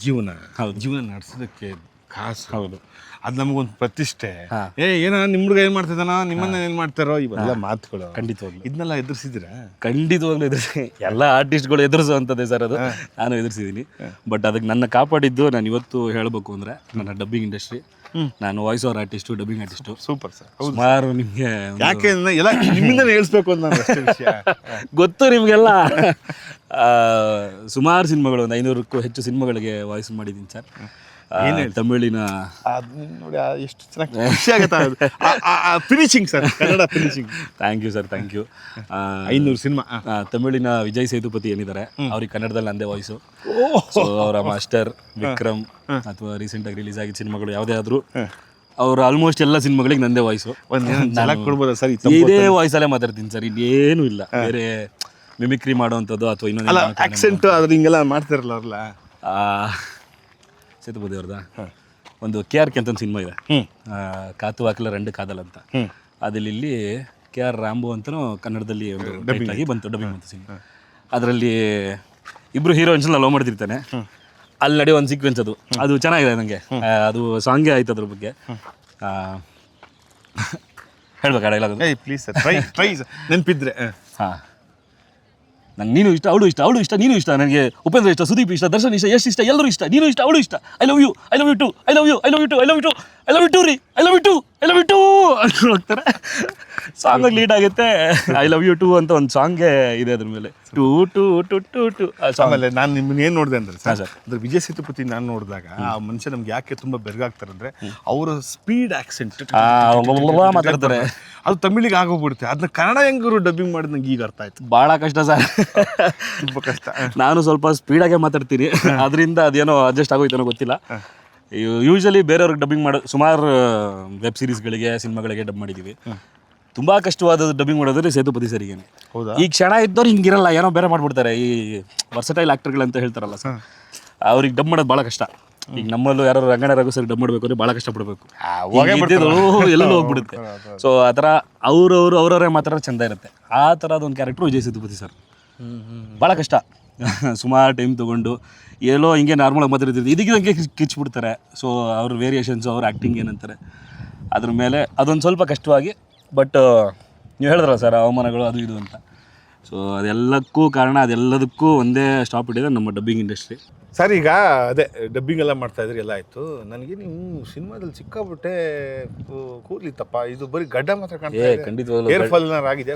Speaker 1: ಜೀವನ
Speaker 2: ಹೌದು.
Speaker 1: ಜೀವನ ನಡೆಸೋದಕ್ಕೆ ಕಾಸು.
Speaker 2: ಹೌದು.
Speaker 1: ಅದು ನಮಗೊಂದು ಪ್ರತಿಷ್ಠೆ. ಏ ಏನ ನಿಮ್ಮ ಹುಡುಗ ಏನು ಮಾಡ್ತಿದ್ದಾನ? ನಿಮ್ಮನ್ನ ಏನು ಮಾಡ್ತಾರೋ? ಇವೆಲ್ಲ ಮಾತುಗಳು.
Speaker 2: ಖಂಡಿತವಾಗ್ಲು.
Speaker 1: ಇದನ್ನೆಲ್ಲ ಎದುರಿಸಿದ್ರ
Speaker 2: ಖಂಡಿತವಾಗ್ಲೂ ಎದುರಿಸಿ. ಎಲ್ಲ ಆರ್ಟಿಸ್ಟ್ಗಳು ಎದುರಿಸುವಂಥದ್ದೇ ಸರ್ ಅದು. ನಾನು ಎದುರಿಸಿದ್ದೀನಿ. ಬಟ್ ಅದಕ್ಕೆ ನನ್ನ ಕಾಪಾಡಿದ್ದು ನಾನು ಇವತ್ತು ಹೇಳಬೇಕು ಅಂದರೆ ನನ್ನ ಡಬ್ಬಿಂಗ್ ಇಂಡಸ್ಟ್ರಿ. ನಾನು voice over artist dubbing artist
Speaker 1: super sir
Speaker 2: ಸುಮಾರು ನಿಮಗೆ
Speaker 1: ಯಾಕೆ ಅಂದ್ರೆ ಎಲ್ಲ ನಿಮ್ಮಿಂದ ಹೇಳಿಸ್ಬೇಕು ಅಂತ ನಾನು ಅಷ್ಟೇ ವಿಷಯ. <laughs>
Speaker 2: ಗೊತ್ತು ನಿಮಗೆಲ್ಲ. ಸುಮಾರು ಸಿನಿಮಾಗಳು ಒಂದು ಐನೂರಕ್ಕೂ ಹೆಚ್ಚು ಸಿನಿಮಾಗಳಿಗೆ ವಾಯ್ಸ್ ಮಾಡಿದ್ದೀನಿ ಸರ್ ತಮಿಳಿನ
Speaker 1: ನೋಡಿ ಎಷ್ಟು ಚೆನ್ನಾಗಿ ಖುಷಿ ಆಗುತ್ತೆ finishing sir Kannada finishing
Speaker 2: thank you sir thank you
Speaker 1: ಐನೂರು ಸಿನಿಮಾ
Speaker 2: ತಮಿಳಿನ ವಿಜಯ್ ಸೇತುಪತಿ ಏನಿದ್ದಾರೆ ಅವ್ರಿಗೆ ಕನ್ನಡದಲ್ಲಿ ನಂದೇ ವಾಯ್ಸು ಅವರ ಮಾಸ್ಟರ್ ವಿಕ್ರಮ್ ಅಥವಾ ರೀಸೆಂಟಾಗಿ ರಿಲೀಸ್ ಆಗಿದ್ದ ಸಿನಿಮಾಗಳು ಯಾವುದೇ ಆದರೂ ಅವ್ರು ಆಲ್ಮೋಸ್ಟ್ ಎಲ್ಲ ಸಿನಿಮಾಗಳಿಗೆ ನಂದೇ ವಾಯ್ಸು
Speaker 1: ಕೊಡ್ಬೋದಾ? ಸರ್
Speaker 2: ಇದೇ ವಾಯ್ಸಲ್ಲೇ ಮಾತಾಡ್ತೀನಿ ಸರ್ ಇನ್ನೇನು ಇಲ್ಲ. ಬೇರೆ ಮಿಮಿಕ್ರಿ ಮಾಡುವಂಥದ್ದು ಅಥವಾ ಇನ್ನೊಂದು
Speaker 1: ಆಕ್ಸೆಂಟ್ ಅದ್ರ ಹಿಂಗೆಲ್ಲ ಮಾಡ್ತಿರಲ್ಲ ಅವ್ರಲ್ಲ?
Speaker 2: ಆ, ಸೇತುಪತಿ ಅವ್ರದ ಒಂದು ಕೆ ಆರ್ ಕೆ ಅಂತ ಒಂದು ಸಿನಿಮಾ ಇದೆ. ಕಾತು ಹಾಕಲ ರಂಡು ಕಾದಲ್ ಅಂತ. ಅದಲ್ಲಿ ಇಲ್ಲಿ ಕೆ ಆರ್ ರಾಂಬು ಅಂತಲೂ ಕನ್ನಡದಲ್ಲಿ ಒಂದು title ಆಗಿ ಬಂತು ಡಬ್ಬಿಂಗ್ ಬಂತು ಸಿನಿಮಾ. ಅದರಲ್ಲಿ ಇಬ್ರು ಹೀರೋಯಿನ್ಸ್ ಲವ್ ಮಾಡ್ತಿರ್ತಾನೆ. ಅಲ್ಲಿ ನಡೆಯೋ ಒಂದು ಸೀಕ್ವೆನ್ಸ್ ಅದು. ಅದು ಚೆನ್ನಾಗಿದೆ ನನಗೆ ಅದು ಸಾಂಗೇ ಆಯ್ತು ಅದ್ರ ಬಗ್ಗೆ. <laughs> ಹೇಳ್ಬೇಕು ಹೇಳ್ಬೇಕಾ ಡೈಲಾಗ್
Speaker 1: ಏಯ್ ಪ್ಲೀಸ್ ಸರ್ ಟ್ರೈ ಟ್ರೈ ನೆನಪಿದ್ರೆ
Speaker 2: ಹಾಂ. ನಂಗೆ ನೀನು ಇಷ್ಟ, ಅವಳು ಇಷ್ಟ ಅವಳು ಇಷ್ಟ, ನೀನು ಇಷ್ಟ. ನನಗೆ ಉಪೇಂದ್ರ ಇಷ್ಟ, ಸುದೀಪ್ ಇಷ್ಟ, ದರ್ಶನ್ ಇಷ್ಟ, ಯಶ್ ಇಷ್ಟ, ಎಲ್ಲರೂ ಇಷ್ಟ, ನೀನು ಇಷ್ಟ, ಅವಳು ಇಷ್ಟ. I love you I love you to I love you I love you to I love you to I love you to ರೀ. I love you to I love you to ಅಂತ ಹೋಗ್ತಾರೆ ಸಾಂಗ್ ಲೀಡ್ ಆಗುತ್ತೆ. I love you to ಅಂತ ಒಂದು ಸಾಂಗೇ ಇದೆ ಅದ್ರ ಮೇಲೆ. To to to to to.
Speaker 1: ಆಮೇಲೆ ನಾನು ನಿಮ್ಮನ್ನ ಏನು ನೋಡಿದೆ ಅಂದ್ರೆ ಸರ್
Speaker 2: ಸರ್.
Speaker 1: ಅದ್ರ ವಿಜಯ್ ಸೇತುಪತಿ ನಾನು ನೋಡಿದಾಗ ಆ ಮನುಷ್ಯ ನಮ್ಗೆ ಯಾಕೆ ತುಂಬಾ ಬೆರಗಾಗ್ತಾರೆ ಅಂದ್ರೆ ಅವರ ಸ್ಪೀಡ್ ಆಕ್ಸೆಂಟ್
Speaker 2: ಮಾತಾಡ್ತಾರೆ.
Speaker 1: ಅದು ತಮಿಳಿಗೆ ಆಗೋಗ್ಬಿಡುತ್ತೆ. ಅದನ್ನ ಕನ್ನಡ ಹೆಂಗರು ಡಬ್ಬಿಂಗ್ ಮಾಡಿದ್ ನಂಗೆ ಈಗ ಅರ್ಥ ಆಯ್ತು.
Speaker 2: ಭಾಳ ಕಷ್ಟ ಸರ್.
Speaker 1: ತುಂಬಾ ಕಷ್ಟ.
Speaker 2: ನಾನು ಸ್ವಲ್ಪ ಸ್ಪೀಡಾಗೆ ಮಾತಾಡ್ತೀನಿ. ಅದರಿಂದ ಅದೇನೋ ಅಡ್ಜಸ್ಟ್ ಆಗೋಯ್ತೇನೋ ಗೊತ್ತಿಲ್ಲ. ಯೂಶಲಿ ಬೇರೆಯವ್ರಿಗೆ ಡಬ್ಬಿಂಗ್ ಮಾಡೋ ಸುಮಾರು ವೆಬ್ ಸೀರೀಸ್ಗಳಿಗೆ ಸಿನಿಮಾಗಳಿಗೆ ಡಬ್ ಮಾಡಿದ್ದೀವಿ ತುಂಬ ಕಷ್ಟವಾದ ಡಬ್ಬಿಂಗ್ ಮಾಡೋದ್ರೆ ಸೇತುಪತಿ ಸರಿಗೇನೆ.
Speaker 1: ಹೌದಾ?
Speaker 2: ಈ ಕ್ಷಣ ಇದ್ದವ್ರು ಹಿಂಗಿರಲ್ಲ ಏನೋ ಬೇರೆ ಮಾಡ್ಬಿಡ್ತಾರೆ. ಈ ವರ್ಸಟೈಲ್ ಆ್ಯಕ್ಟರ್ಗಳಂತ ಹೇಳ್ತಾರಲ್ಲ ಸರ್ ಅವ್ರಿಗೆ ಡಬ್ ಮಾಡೋದು ಭಾಳ ಕಷ್ಟ. ಈಗ ನಮ್ಮಲ್ಲೂ ಯಾರು ರಂಗಣ ರಘು ಸರ್ ಡಬ್ ಮಾಡಬೇಕು ಅಂದರೆ ಭಾಳ ಕಷ್ಟಪಡಬೇಕು. <laughs>
Speaker 1: ಎಲ್ಲೂ
Speaker 2: ಎಲ್ಲೆಲ್ಲೋ ಹೋಗ್ಬಿಡುತ್ತೆ ಸೊ ಆ ಥರ ಅವ್ರವ್ರು ಅವರವರೇ ಮಾತ್ರ ಚಂದ ಇರುತ್ತೆ. ಆ ಥರದ ಒಂದು ಕ್ಯಾರೆಕ್ಟ್ರು ವಿಜಯ್ ಸೇತುಪತಿ ಸರ್ ಭಾಳ ಕಷ್ಟ. <laughs> ಸುಮಾರು ಟೈಮ್ ತೊಗೊಂಡು ಎಲ್ಲೋ ಹಿಂಗೆ ನಾರ್ಮಲಾಗಿ ಮಾತಾಡ್ತಿರ್ತೀವಿ ಇದಕ್ಕೆ ಕಿಚ್ಬಿಡ್ತಾರೆ. ಸೊ ಅವ್ರ ವೇರಿಯೇಷನ್ಸು ಅವ್ರ ಆ್ಯಕ್ಟಿಂಗ್ ಏನಂತಾರೆ. ಅದ್ರ ಮೇಲೆ ಅದೊಂದು ಸ್ವಲ್ಪ ಕಷ್ಟವಾಗಿ ಬಟ್ ನೀವು ಹೇಳಿದ್ರಲ್ಲ ಸರ್ ಅವಮಾನಗಳು ಅದು ಇದು ಅಂತ. ಸೊ ಅದೆಲ್ಲಕ್ಕೂ ಕಾರಣ ಅದೆಲ್ಲದಕ್ಕೂ ಒಂದೇ ಸ್ಟಾಪ್ ಇಟ್ಟಿದೆ ನಮ್ಮ ಡಬ್ಬಿಂಗ್ ಇಂಡಸ್ಟ್ರಿ
Speaker 1: ಸರ್ ಈಗ ಅದೇ ಡಬ್ಬಿಂಗ್ ಎಲ್ಲ ಮಾಡ್ತಾ ಇದ್ರಿ ಎಲ್ಲ ಆಯಿತು. ನನಗೆ ನೀವು ಸಿನಿಮಾದಲ್ಲಿ ಸಿಕ್ಕಾಬಿಟ್ಟೆ ಕೂರ್ಲಿತ್ತಪ್ಪ ಇದು ಬರೀ ಗಡ್ಡ ಮಾತ್ರ ಕಾಣ್ತಾ ಇದೆ.
Speaker 2: ಖಂಡಿತವಾಗ್ಲೂ
Speaker 1: ಏರ್ ಫಾಲ್ನರ್ ಆಗಿದೆ.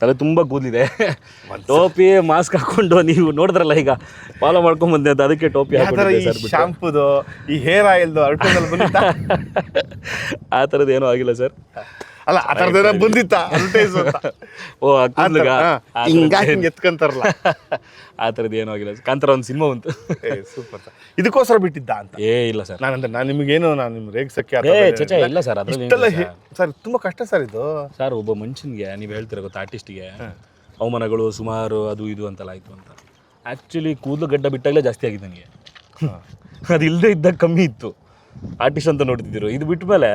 Speaker 2: ತಲೆ ತುಂಬ ಕೂದಲಿದೆ. ಟೋಪಿ ಮಾಸ್ಕ್ ಹಾಕೊಂಡು ನೀವು ನೋಡಿದ್ರಲ್ಲ ಈಗ ಫಾಲೋ ಮಾಡ್ಕೊಂಡ್ ಬಂದೆ ಅಂತ ಅದಕ್ಕೆ ಟೋಪಿ
Speaker 1: ಶಾಂಪುದು ಈ ಹೇರ್ ಆಯಿಲ್ದು <laughs>
Speaker 2: ಆ ಥರದ್ದು ಏನೂ ಆಗಿಲ್ಲ ಸರ್.
Speaker 1: ಅಲ್ಲ ಆ ತರದ ಬಂದಿತ್ತ <laughs>
Speaker 2: ಓ ಕೂದ್ಲಿಗ? ಆ
Speaker 1: ಹಿಂಗಾಗಿ
Speaker 2: ಥರದ್ದು
Speaker 1: ಹಿಂಗೆ ಎತ್ಕೊಂತಾರಲ್ಲ. <laughs>
Speaker 2: ಆ ಥರದ್ದು ಏನೂ ಆಗಿಲ್ಲ. ಕಾಂತಾರ ಒಂದು ಸಿನಿಮಾ ಬಂತು.
Speaker 1: ಏ ಸೂಪರ್ ಸರ್ ಇದಕ್ಕೋಸ್ಕರ ಬಿಟ್ಟಿದ್ದ ಅಂತ.
Speaker 2: ಏ ಇಲ್ಲ ಸರ್
Speaker 1: ನಾನಂದ್ರೆ ನಾನು ನಿಮಗೇನು ನಾನು ನಿಮ್ಗೆ ರೇಗ್ಸಕ್ಕೆ
Speaker 2: ಏ ಚಚ ಇಲ್ಲ ಸರ್ ಅದ್ರಲ್ಲಿ
Speaker 1: ಇಷ್ಟೆಲ್ಲ ಸರ್ ತುಂಬ ಕಷ್ಟ ಸರ್ ಇದು.
Speaker 2: ಸರ್ ಒಬ್ಬ ಮನುಷ್ಯನಿಗೆ ನೀವು ಹೇಳ್ತೀರ ಗೊತ್ತಾ ಆರ್ಟಿಸ್ಟಿಗೆ ಅವಮಾನಗಳು ಸುಮಾರು ಅದು ಇದು ಅಂತೆಲ್ಲ ಆಯಿತು ಅಂತ. ಆ್ಯಕ್ಚುಲಿ ಕೂದಲು ಗಡ್ಡ ಬಿಟ್ಟಾಗಲೇ ಜಾಸ್ತಿ ಆಗಿದೆ ನನಗೆ. <laughs> ಅದು ಇಲ್ಲದೆ ಇದ್ದಾಗ ಕಮ್ಮಿ ಇತ್ತು. ಆರ್ಟಿಸ್ಟ್ ಅಂತ ನೋಡ್ತಿದ್ದರು. ಇದು ಬಿಟ್ಟ ಮೇಲೆ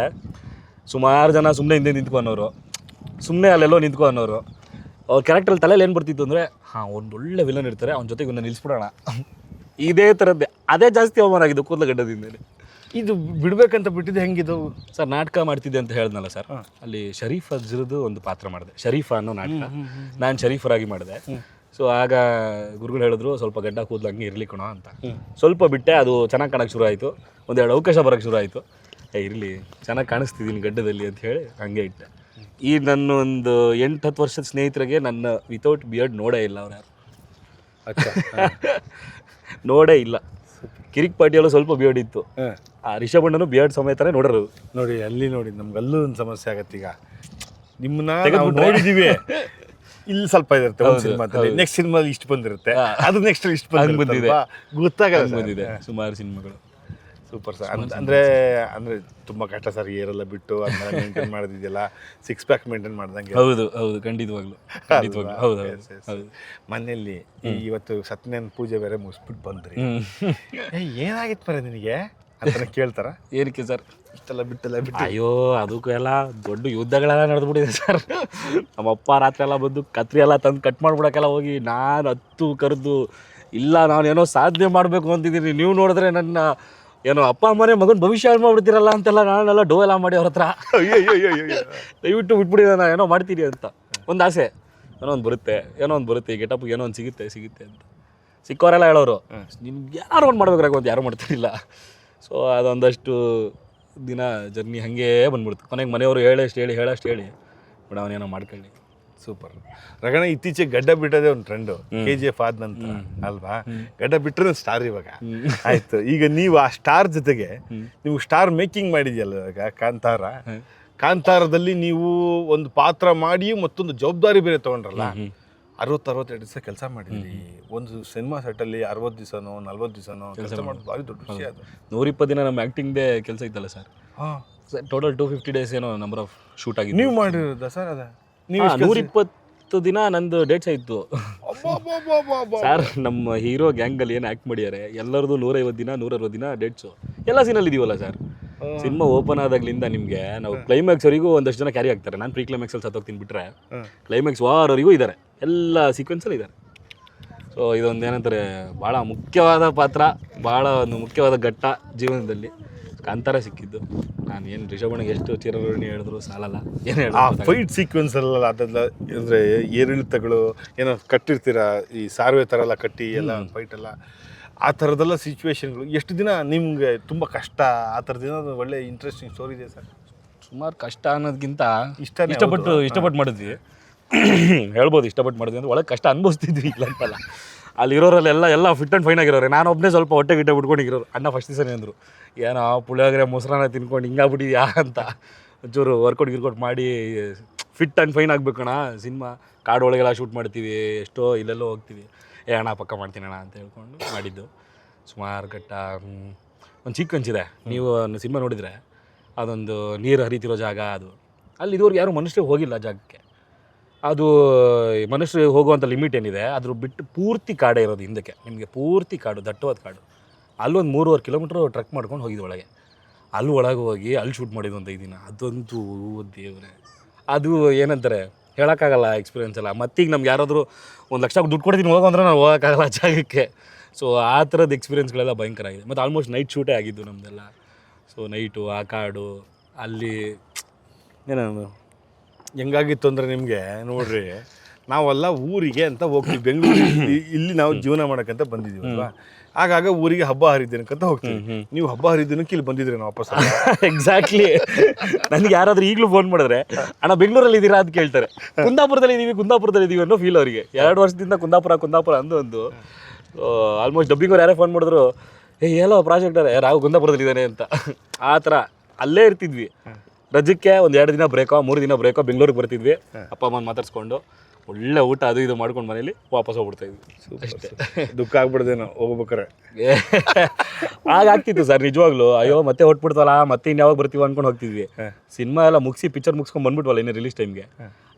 Speaker 2: ಸುಮಾರು ಜನ ಸುಮ್ಮನೆ ಹಿಂದೆ ನಿಂತ್ಕೊ ಅನ್ನೋರು. ಸುಮ್ಮನೆ ಅಲ್ಲೆಲ್ಲೋ ನಿಂತ್ಕೊ ಅನ್ನೋರು. ಅವ್ರ ಕ್ಯಾರೆಕ್ಟ್ರಲ್ಲಿ ತಲೆಯಲ್ಲಿ ಏನು ಬರ್ತಿತ್ತು ಅಂದರೆ ಹಾಂ ಒಂದು ಒಳ್ಳೆ ವಿಲನ್ ಇರ್ತಾರೆ ಅವ್ನ ಜೊತೆಗೆ ಇವನ್ನ ನಿಲ್ಲಿಸ್ಬಿಡೋಣ ಇದೇ ಥರದ್ದೇ ಅದೇ ಜಾಸ್ತಿ ಅವಮಾನ ಆಗಿದ್ದು ಕೂದಲು ಗಡ್ಡದಿಂದಲೇ.
Speaker 1: ಇದು ಬಿಡಬೇಕಂತ ಬಿಟ್ಟಿದ್ದು ಹೆಂಗಿದು?
Speaker 2: ಸರ್ ನಾಟಕ ಮಾಡ್ತಿದ್ದೆ ಅಂತ ಹೇಳ್ದಲ್ಲ ಸರ್. ಅಲ್ಲಿ ಶರೀಫ್ ಅಜ್ರದ್ದು ಒಂದು ಪಾತ್ರ ಮಾಡಿದೆ. ಶರೀಫ ಅನ್ನೋ ನಾಟಕ. ನಾನು ಶರೀಫರಾಗಿ ಮಾಡಿದೆ. ಸೊ ಆಗ ಗುರುಗಳು ಹೇಳಿದ್ರು ಸ್ವಲ್ಪ ಗಡ್ಡ ಕೂದಲು ಹಂಗೆ ಇರ್ಲಿ ಕಣೋ ಅಂತ. ಸ್ವಲ್ಪ ಬಿಟ್ಟೆ ಅದು ಚೆನ್ನಾಗಿ ಕಾಣಕ್ಕೆ ಶುರು ಆಯಿತು. ಒಂದೆರಡು ಅವಕಾಶ ಬರೋಕ್ಕೆ ಶುರು ಆಯಿತು. ಇರಲಿ. ಚೆನ್ನಾಗಿ ಕಾಣಿಸ್ತಿದ್ದೀನಿ ಗಡ್ಡದಲ್ಲಿ ಅಂತ ಹೇಳಿ ಹಂಗೆ ಇಟ್ಟೆ. ಈ ನನ್ನ ಒಂದು ಎಂಟು ಹತ್ತು ವರ್ಷದ ಸ್ನೇಹಿತರಿಗೆ ನನ್ನ ವಿತೌಟ್ ಬಿಯರ್ಡ್ ನೋಡೇ ಇಲ್ಲ ಅವ್ರು ಯಾರು. <laughs> ನೋಡೇ ಇಲ್ಲ. ಕಿರಿಕ್ ಪಾಟಿಯಲ್ಲೂ ಸ್ವಲ್ಪ ಬಿಯರ್ಡ್ ಇತ್ತು. ಆ ರಿಷಬಣ್ಣನು ಬಿಯರ್ಡ್ ಸಮೇತನೇ ನೋಡೋರು.
Speaker 1: ನೋಡಿ ಅಲ್ಲಿ ನೋಡಿ ನಮ್ಗೆ ಅಲ್ಲೂ ಒಂದು ಸಮಸ್ಯೆ ಆಗತ್ತೆ ಈಗ. ನಿಮ್ಮನ್ನ ನಾವು ನೋಡಿದೀವಿ. ಇಲ್ಲಿ ಸ್ವಲ್ಪ ಇರುತ್ತೆ ಒಂದು ಸಿನಿಮಾದಲ್ಲಿ. ನೆಕ್ಸ್ಟ್ ಸಿನಿಮಾದಲ್ಲಿ ಇಷ್ಟು ಬಂದಿರುತ್ತೆ. ಅದು ನೆಕ್ಸ್ಟ್ ಇಷ್ಟು. ಬಂದಿರುತ್ತೆ ಗೊತ್ತಾಗಲ್ಲ
Speaker 2: ಬಂದಿದೆ. ಸುಮಾರು ಸಿನಿಮಾಗಳು.
Speaker 1: ಸೂಪರ್ ಸರ್ ಅಂದ್ರೆ ಅಂದ್ರೆ ತುಂಬಾ ಕಷ್ಟ ಸರ್ ಏರೆಲ್ಲ ಬಿಟ್ಟು ಅದನ್ನೆಲ್ಲ ಮೇಂಟೈನ್ ಮಾಡೋದಿದೆಯಲ್ಲ ಸಿಕ್ಸ್ ಪ್ಯಾಕ್ ಮೇಂಟೈನ್ ಮಾಡ್ದಂಗೆ.
Speaker 2: ಹೌದು ಹೌದು. ಖಂಡಿತವಾಗ್ಲು. ಖಂಡಿತವಾಗ್ಲು. ಹೌದು ಹೌದು. ಹೌದು.
Speaker 1: ಮನೆಯಲ್ಲಿ ಈ ಇವತ್ತು ಸತ್ಯನಾರಾಯಣ ಪೂಜೆ ಬೇರೆ ಮುಗಿಸ್ಬಿಟ್ಟು ಬಂದ್ರಿ. ಏ ಏನಾಗಿತ್ತು ಮರೆ ನಿನಗೆ? ಅಂತ ಕೇಳ್ತಾರ?
Speaker 2: ಏನಕ್ಕೆ ಸರ್
Speaker 1: ಇಷ್ಟೆಲ್ಲ ಬಿಟ್ಟೆಲ್ಲ ಬಿಟ್ಟು.
Speaker 2: ಅಯ್ಯೋ ಅದಕ್ಕೂ ಎಲ್ಲ ದೊಡ್ಡ ಯುದ್ಧಗಳೆಲ್ಲ ನಡೆದ್ಬಿಟ್ಟಿದೆ ಸರ್ ನಮ್ಮಪ್ಪ ರಾತ್ರಿ ಎಲ್ಲ ಬಂದು ಕತ್ರಿ ಎಲ್ಲ ತಂದು ಕಟ್ ಮಾಡ್ಬಿಡಕ್ಕೆಲ್ಲ ಹೋಗಿ ನಾನು ಹತ್ತು ಕರೆದು ಇಲ್ಲ ನಾನು ಏನೋ ಸಾಧನೆ ಮಾಡಬೇಕು ಅಂತಿದ್ದೀನಿ. ನೀವು ನೋಡಿದ್ರೆ ನನ್ನ ಏನೋ ಅಪ್ಪ ಅಮ್ಮನೇ ಮಗನ ಭವಿಷ್ಯ ಹಾಳು ಮಾಡ್ಬಿಡ್ತೀರಲ್ಲ ಅಂತೆಲ್ಲ ನಾನೆಲ್ಲ ಡೋ ಎಲ್ಲ ಮಾಡಿ ಅವ್ರ ಹತ್ರ. ದಯವಿಟ್ಟು ಬಿಟ್ಬಿಡಿ ನಾನು ಏನೋ ಮಾಡ್ತೀರಿ ಅಂತ ಒಂದು ಆಸೆ ಏನೋ ಒಂದು ಬರುತ್ತೆ ಏನೋ ಒಂದು ಬರುತ್ತೆ ಈ ಗೆಟಪ್ಗೆ ಏನೋ ಒಂದು ಸಿಗುತ್ತೆ ಸಿಗುತ್ತೆ ಅಂತ ಸಿಕ್ಕೋರೆಲ್ಲ ಹೇಳೋರು ನಿಮ್ಗೆ ಯಾರು ಒಂದು ಮಾಡ್ಬೇಕಾಗ ಒಂದು ಯಾರು ಮಾಡ್ತಿರಲಿಲ್ಲ ಸೊ ಅದೊಂದಷ್ಟು ದಿನ ಜರ್ನಿ ಹಾಗೇ ಬಂದ್ಬಿಡ್ತು ಕೊನೆಗೆ ಮನೆಯವರು ಹೇಳಷ್ಟು ಹೇಳಿ ಹೇಳಷ್ಟು ಹೇಳಿ ಬಿಡ ಅವನೇನೋ ಮಾಡ್ಕೊಳ್ಳಿ
Speaker 1: ಸೂಪರ್. ರಗಣ ಇತ್ತೀಚೆಗೆ ಗಡ್ಡ ಬಿಟ್ಟದೆ ಒಂದು ಟ್ರೆಂಡು ಕೆ ಜಿ ಎಫ್ ಆದ ನಂತರ ಅಲ್ವಾ? ಗಡ್ಡ ಬಿಟ್ಟರೆ ಸ್ಟಾರ್ ಇವಾಗ. ಆಯ್ತು. ಈಗ ನೀವು ಆ ಸ್ಟಾರ್ ಜೊತೆಗೆ ನೀವು ಸ್ಟಾರ್ ಮೇಕಿಂಗ್ ಮಾಡಿದ್ಯಲ್ಲ ಇವಾಗ ಕಾಂತಾರ. ಕಾಂತಾರದಲ್ಲಿ ನೀವು ಒಂದು ಪಾತ್ರ ಮಾಡಿ ಮತ್ತೊಂದು ಜವಾಬ್ದಾರಿ ಬೇರೆ ತಗೊಂಡ್ರಲ್ಲ? ಅರವತ್ತು ಅರವತ್ತೆರಡು ದಿವಸ ಕೆಲಸ ಮಾಡಿದ್ರಿ ಒಂದು ಸಿನಿಮಾ ಸೆಟ್ಟಲ್ಲಿ ಅರವತ್ತು ದಿವಸನೋ ನಲ್ವತ್ತು ದಿವಸನೋ ಕೆಲಸ ಮಾಡೋದು ಭಾರಿ ದೊಡ್ಡ ವಿಷಯ ಅದು.
Speaker 2: ನೂರಿಪ್ಪತ್ತು ದಿನ ನಮ್ಮ ಆ್ಯಕ್ಟಿಂಗ್ದೇ ಕೆಲಸ ಇತ್ತಲ್ಲ ಸರ್?
Speaker 1: ಹಾಂ.
Speaker 2: ಟೋಟಲ್ ಟೂ ಫಿಫ್ಟಿ ಡೇಸ್ ಏನೋ ನಂಬರ್ ಆಫ್ ಶೂಟ್ ಆಗಿದೆ
Speaker 1: ನೀವು ಮಾಡಿರೋದ ಸರ್ ಅದ?
Speaker 2: ನೂರಿಪ್ಪತ್ತು ದಿನ ನಂದು ಡೇಟ್ಸ್ ಆಯ್ತು. <laughs> ಸರ್ ನಮ್ಮ ಹೀರೋ ಗ್ಯಾಂಗಲ್ಲಿ ಏನು ಆ್ಯಕ್ಟ್ ಮಾಡ್ಯಾರೆ? ಎಲ್ಲರದು ನೂರೈವತ್ತು ದಿನ ನೂರೈವತ್ತು ದಿನ ಡೇಟ್ಸು. ಎಲ್ಲ ಸೀನಲ್ಲಿ ಇದೀವಲ್ಲ ಸರ್. ಸಿನಿಮಾ ಓಪನ್ ಆದಾಗ್ಲಿಂದ ನಿಮಗೆ ನಾವು ಕ್ಲೈಮ್ಯಾಕ್ಸ್ವರೆಗೂ ಒಂದಷ್ಟು ಜನ ಕ್ಯಾರಿ ಆಗ್ತಾರೆ. ನಾನು ಪ್ರೀ ಕ್ಲೈಮ್ಯಾಕ್ಸಲ್ಲಿ ಸತ್ತೋಗ್ತೀನಿ ಬಿಟ್ರೆ ಕ್ಲೈಮ್ಯಾಕ್ಸ್ ವಾರ್ವರೆಗೂ ಇದ್ದಾರೆ ಎಲ್ಲ ಸೀಕ್ವೆನ್ಸಲ್ಲಿ ಇದ್ದಾರೆ ಸೊ ಇದೊಂದು ಏನಂತಾರೆ ಭಾಳ ಮುಖ್ಯವಾದ ಪಾತ್ರ ಭಾಳ ಒಂದು ಮುಖ್ಯವಾದ ಘಟ್ಟ ಜೀವನದಲ್ಲಿ. ಕಾಂತಾರ ಸಿಕ್ಕಿದ್ದು. ನಾನು ಏನು ರಿಷಭಣಿಗೆ ಎಷ್ಟು ಚಿರಋಣಿ ಹೇಳಿದ್ರು ಸಾಲಲ್ಲ. ಏನು
Speaker 1: ಆ ಫೈಟ್ ಸೀಕ್ವೆನ್ಸ್ ಅಲ್ಲ ಅದೆಲ್ಲ ಅಂದರೆ ಏರಿಳಿತಗಳು ಏನೋ ಕಟ್ಟಿರ್ತೀರಾ ಈ ಸಾರ್ವೆ ಥರ ಎಲ್ಲ ಕಟ್ಟಿ ಎಲ್ಲ ಫೈಟ್ ಎಲ್ಲ. ಆ ಥರದ್ದೆಲ್ಲ ಸಿಚುವೇಶನ್ಗಳು ಎಷ್ಟು ದಿನ ನಿಮಗೆ ತುಂಬ ಕಷ್ಟ? ಆ ಥರದ ದಿನ ಒಳ್ಳೆ ಇಂಟ್ರೆಸ್ಟಿಂಗ್ ಸ್ಟೋರಿ ಇದೆ ಸರ್.
Speaker 2: ಸುಮಾರು ಕಷ್ಟ ಅನ್ನೋದಕ್ಕಿಂತ
Speaker 1: ಇಷ್ಟ
Speaker 2: ಇಷ್ಟಪಟ್ಟು ಇಷ್ಟಪಟ್ಟು ಮಾಡಿದ್ವಿ. <clears throat> ಹೇಳ್ಬೋದು ಇಷ್ಟಪಟ್ಟು ಮಾಡಿದ್ವಿ ಅಂದ್ರೆ ಒಳಗೆ ಕಷ್ಟ ಅನುಭವಿಸ್ತಿದ್ವಿ ಇಲ್ಲ ಅಂತಲ್ಲ. ಅಲ್ಲಿರೋರೆಲ್ಲ ಎಲ್ಲ ಫಿಟ್ ಆ್ಯಂಡ್ ಫೈನ್ ಆಗಿರೋರು. ನಾನು ಒಬ್ಬನೇ ಸ್ವಲ್ಪ ಹೊಟ್ಟೆ ಗಿಟ್ಟೆ ಬಿಟ್ಕೊಂಡಿರೋರು ಅಣ್ಣ ಫಸ್ಟ್ ದಿವಸನೇ ಅಂದರು. ಏನೋ ಪುಳಿಯೋಗರೆ ಮೊಸರನ್ನ ತಿನ್ಕೊಂಡು ಹಿಂಗಾಗ್ಬಿಟ್ಟಿದ್ಯಾ ಅಂತ. ಒಂಚೂರು ವರ್ಕೌಟ್ ಗಿರ್ಕೌಟ್ ಮಾಡಿ ಫಿಟ್ ಆ್ಯಂಡ್ ಫೈನ್ ಆಗ್ಬೇಕಣ್ಣ ಸಿನಿಮಾ, ಕಾಡು ಒಳಗೆಲ್ಲ ಶೂಟ್ ಮಾಡ್ತೀವಿ. ಎಷ್ಟೋ ಇಲ್ಲೆಲ್ಲೋ ಹೋಗ್ತೀವಿ. ಏ ಅಣ್ಣ, ಪಕ್ಕ ಮಾಡ್ತೀನಿ ಅಣ್ಣ ಅಂತ ಹೇಳ್ಕೊಂಡು ಮಾಡಿದ್ದು. ಸುಮಾರು ಘಟ್ಟ ಒಂದು ಚಿಕ್ಕ ಇದೆ ನೀವು ಸಿನಿಮಾ ನೋಡಿದರೆ ಅದೊಂದು ನೀರು ಹರಿತಿರೋ ಜಾಗ ಅದು. ಅಲ್ಲಿ ಇದುವರೆಗೆ ಯಾರು ಮನುಷ್ಯ ಹೋಗಿಲ್ಲ ಜಾಗಕ್ಕೆ. ಅದು ಮನುಷ್ಯರು ಹೋಗುವಂಥ ಲಿಮಿಟ್ ಏನಿದೆ, ಅದ್ರ ಬಿಟ್ಟು ಪೂರ್ತಿ ಕಾಡೇ ಇರೋದು ಹಿಂದಕ್ಕೆ. ನಿಮಗೆ ಪೂರ್ತಿ ಕಾಡು, ದಟ್ಟವಾದ ಕಾಡು. ಅಲ್ಲೊಂದು ಮೂರುವರೆ ಕಿಲೋಮೀಟ್ರ್ ಟ್ರಕ್ ಮಾಡ್ಕೊಂಡು ಹೋಗಿದ್ದು ಒಳಗೆ. ಅಲ್ಲಿ ಒಳಗೆ ಹೋಗಿ, ಅಲ್ಲಿ ಶೂಟ್ ಮಾಡಿದ್ದು ಅಂತ ದಿನ. ಅದಂತೂ, ದೇವ್ರೆ. ಅದು ಏನಂತಾರೆ, ಹೇಳೋಕ್ಕಾಗಲ್ಲ ಎಕ್ಸ್ಪೀರಿಯನ್ಸ್ ಎಲ್ಲ. ಮತ್ತೀಗ ನಮ್ಗೆ ಯಾರಾದರೂ ಒಂದು ಲಕ್ಷ ದುಡ್ಡು ಕೊಡ್ತೀನಿ, ಹೋಗೋ ಅಂದ್ರೆ ನಾನು ಹೋಗೋಕ್ಕಾಗಲ್ಲ ಜಾಗಕ್ಕೆ. ಸೊ ಆ ಥರದ ಎಕ್ಸ್ಪೀರಿಯೆನ್ಸ್ಗಳೆಲ್ಲ ಭಯಂಕರ ಆಗಿದೆ. ಮತ್ತು ಆಲ್ಮೋಸ್ಟ್ ನೈಟ್ ಶೂಟೇ ಆಗಿದ್ದು ನಮ್ಮದೆಲ್ಲ ಸೊ ನೈಟು ಆ ಕಾಡು, ಅಲ್ಲಿ ಏನೋ
Speaker 1: ಹೆಂಗಾಗಿತ್ತು ಅಂದರೆ ನಿಮಗೆ ನೋಡ್ರಿ ನಾವೆಲ್ಲ ಊರಿಗೆ ಅಂತ ಹೋಗ್ತೀವಿ ಬೆಂಗಳೂರಿಗೆ. ಇಲ್ಲಿ ನಾವು ಜೀವನ ಮಾಡೋಕ್ಕಂತ ಬಂದಿದ್ದೀವಿ ಅಲ್ವಾ? ಆಗಾಗ ಊರಿಗೆ ಹಬ್ಬ ಹರಿದಿನಕ್ಕಂತ ಹೋಗ್ತೀವಿ. ನೀವು ಹಬ್ಬ ಹರಿದಿನಕ್ಕೆ ಇಲ್ಲಿ ಬಂದಿದ್ರಿ ನಾವು ವಾಪಸ್
Speaker 2: ಎಕ್ಸಾಕ್ಟ್ಲಿ <laughs> ನನಗೆ ಯಾರಾದ್ರೂ ಈಗಲೂ ಫೋನ್ ಮಾಡಿದ್ರೆ ಅಣ್ಣ ಬೆಂಗಳೂರಲ್ಲಿ ಇದ್ದೀರಾ ಅಂತ ಕೇಳ್ತಾರೆ. ಕುಂದಾಪುರದಲ್ಲಿ ಇದ್ದೀವಿ ಕುಂದಾಪುರದಲ್ಲಿ ಇದ್ದೀವಿ ಅನ್ನೋ ಫೀಲ್ ಅವರಿಗೆ. ಎರಡು ವರ್ಷದಿಂದ ಕುಂದಾಪುರ ಕುಂದಾಪುರ ಅಂದು ಒಂದು ಆಲ್ಮೋಸ್ಟ್ ಡಬ್ಬಿಂಗ್ ಅವ್ರು ಯಾರೇ ಫೋನ್ ಮಾಡಿದ್ರು ಏ ಎಲ್ಲೋ ಪ್ರಾಜೆಕ್ಟ್ ಅದೇ ರಾವ್ ಕುಂದಾಪುರದಲ್ಲಿ ಇದ್ದಾನೆ ಅಂತ. ಆ ಥರ ಅಲ್ಲೇ ಇರ್ತಿದ್ವಿ. ರಜಕ್ಕೆ ಒಂದು ಎರಡು ದಿನ ಬ್ರೇಕೋ ಮೂರು ದಿನ ಬ್ರೇಕೋ ಬೆಂಗಳೂರಿಗೆ ಬರ್ತಿದ್ವಿ. ಅಪ್ಪ ಅಮ್ಮನ ಮಾತಾಡ್ಸ್ಕೊಂಡು ಒಳ್ಳೆ ಊಟ ಅದು ಇದು ಮಾಡ್ಕೊಂಡು ಮನೇಲಿ ವಾಪಸ್ ಹೋಗ್ಬಿಡ್ತಾ ಇದ್ವಿ. ಅಷ್ಟೇ.
Speaker 1: ದುಃಖ ಆಗ್ಬಿಡ್ದೇನೋ ಹೋಗ್ಬೇಕಾರೆ.
Speaker 2: ಆಗಾಗ್ತಿತ್ತು ಸರ್ ನಿಜವಾಗ್ಲೂ. ಅಯ್ಯೋ ಮತ್ತೆ ಹೊಟ್ಬಿಡ್ತವಲ್ಲ ಮತ್ತೆ ಇನ್ಯಾವಾಗ ಬರ್ತೀವಿ ಅನ್ಕೊಂಡು ಹೋಗ್ತಿದ್ವಿ. ಸಿನಿಮಾ ಎಲ್ಲ ಮುಗಿಸಿ ಪಿಕ್ಚರ್ ಮುಗಿಸ್ಕೊಂಡು ಬಂದ್ಬಿಟ್ವಲ್ಲ ಇನ್ನು ರಿಲೀಸ್ ಟೈಮ್ಗೆ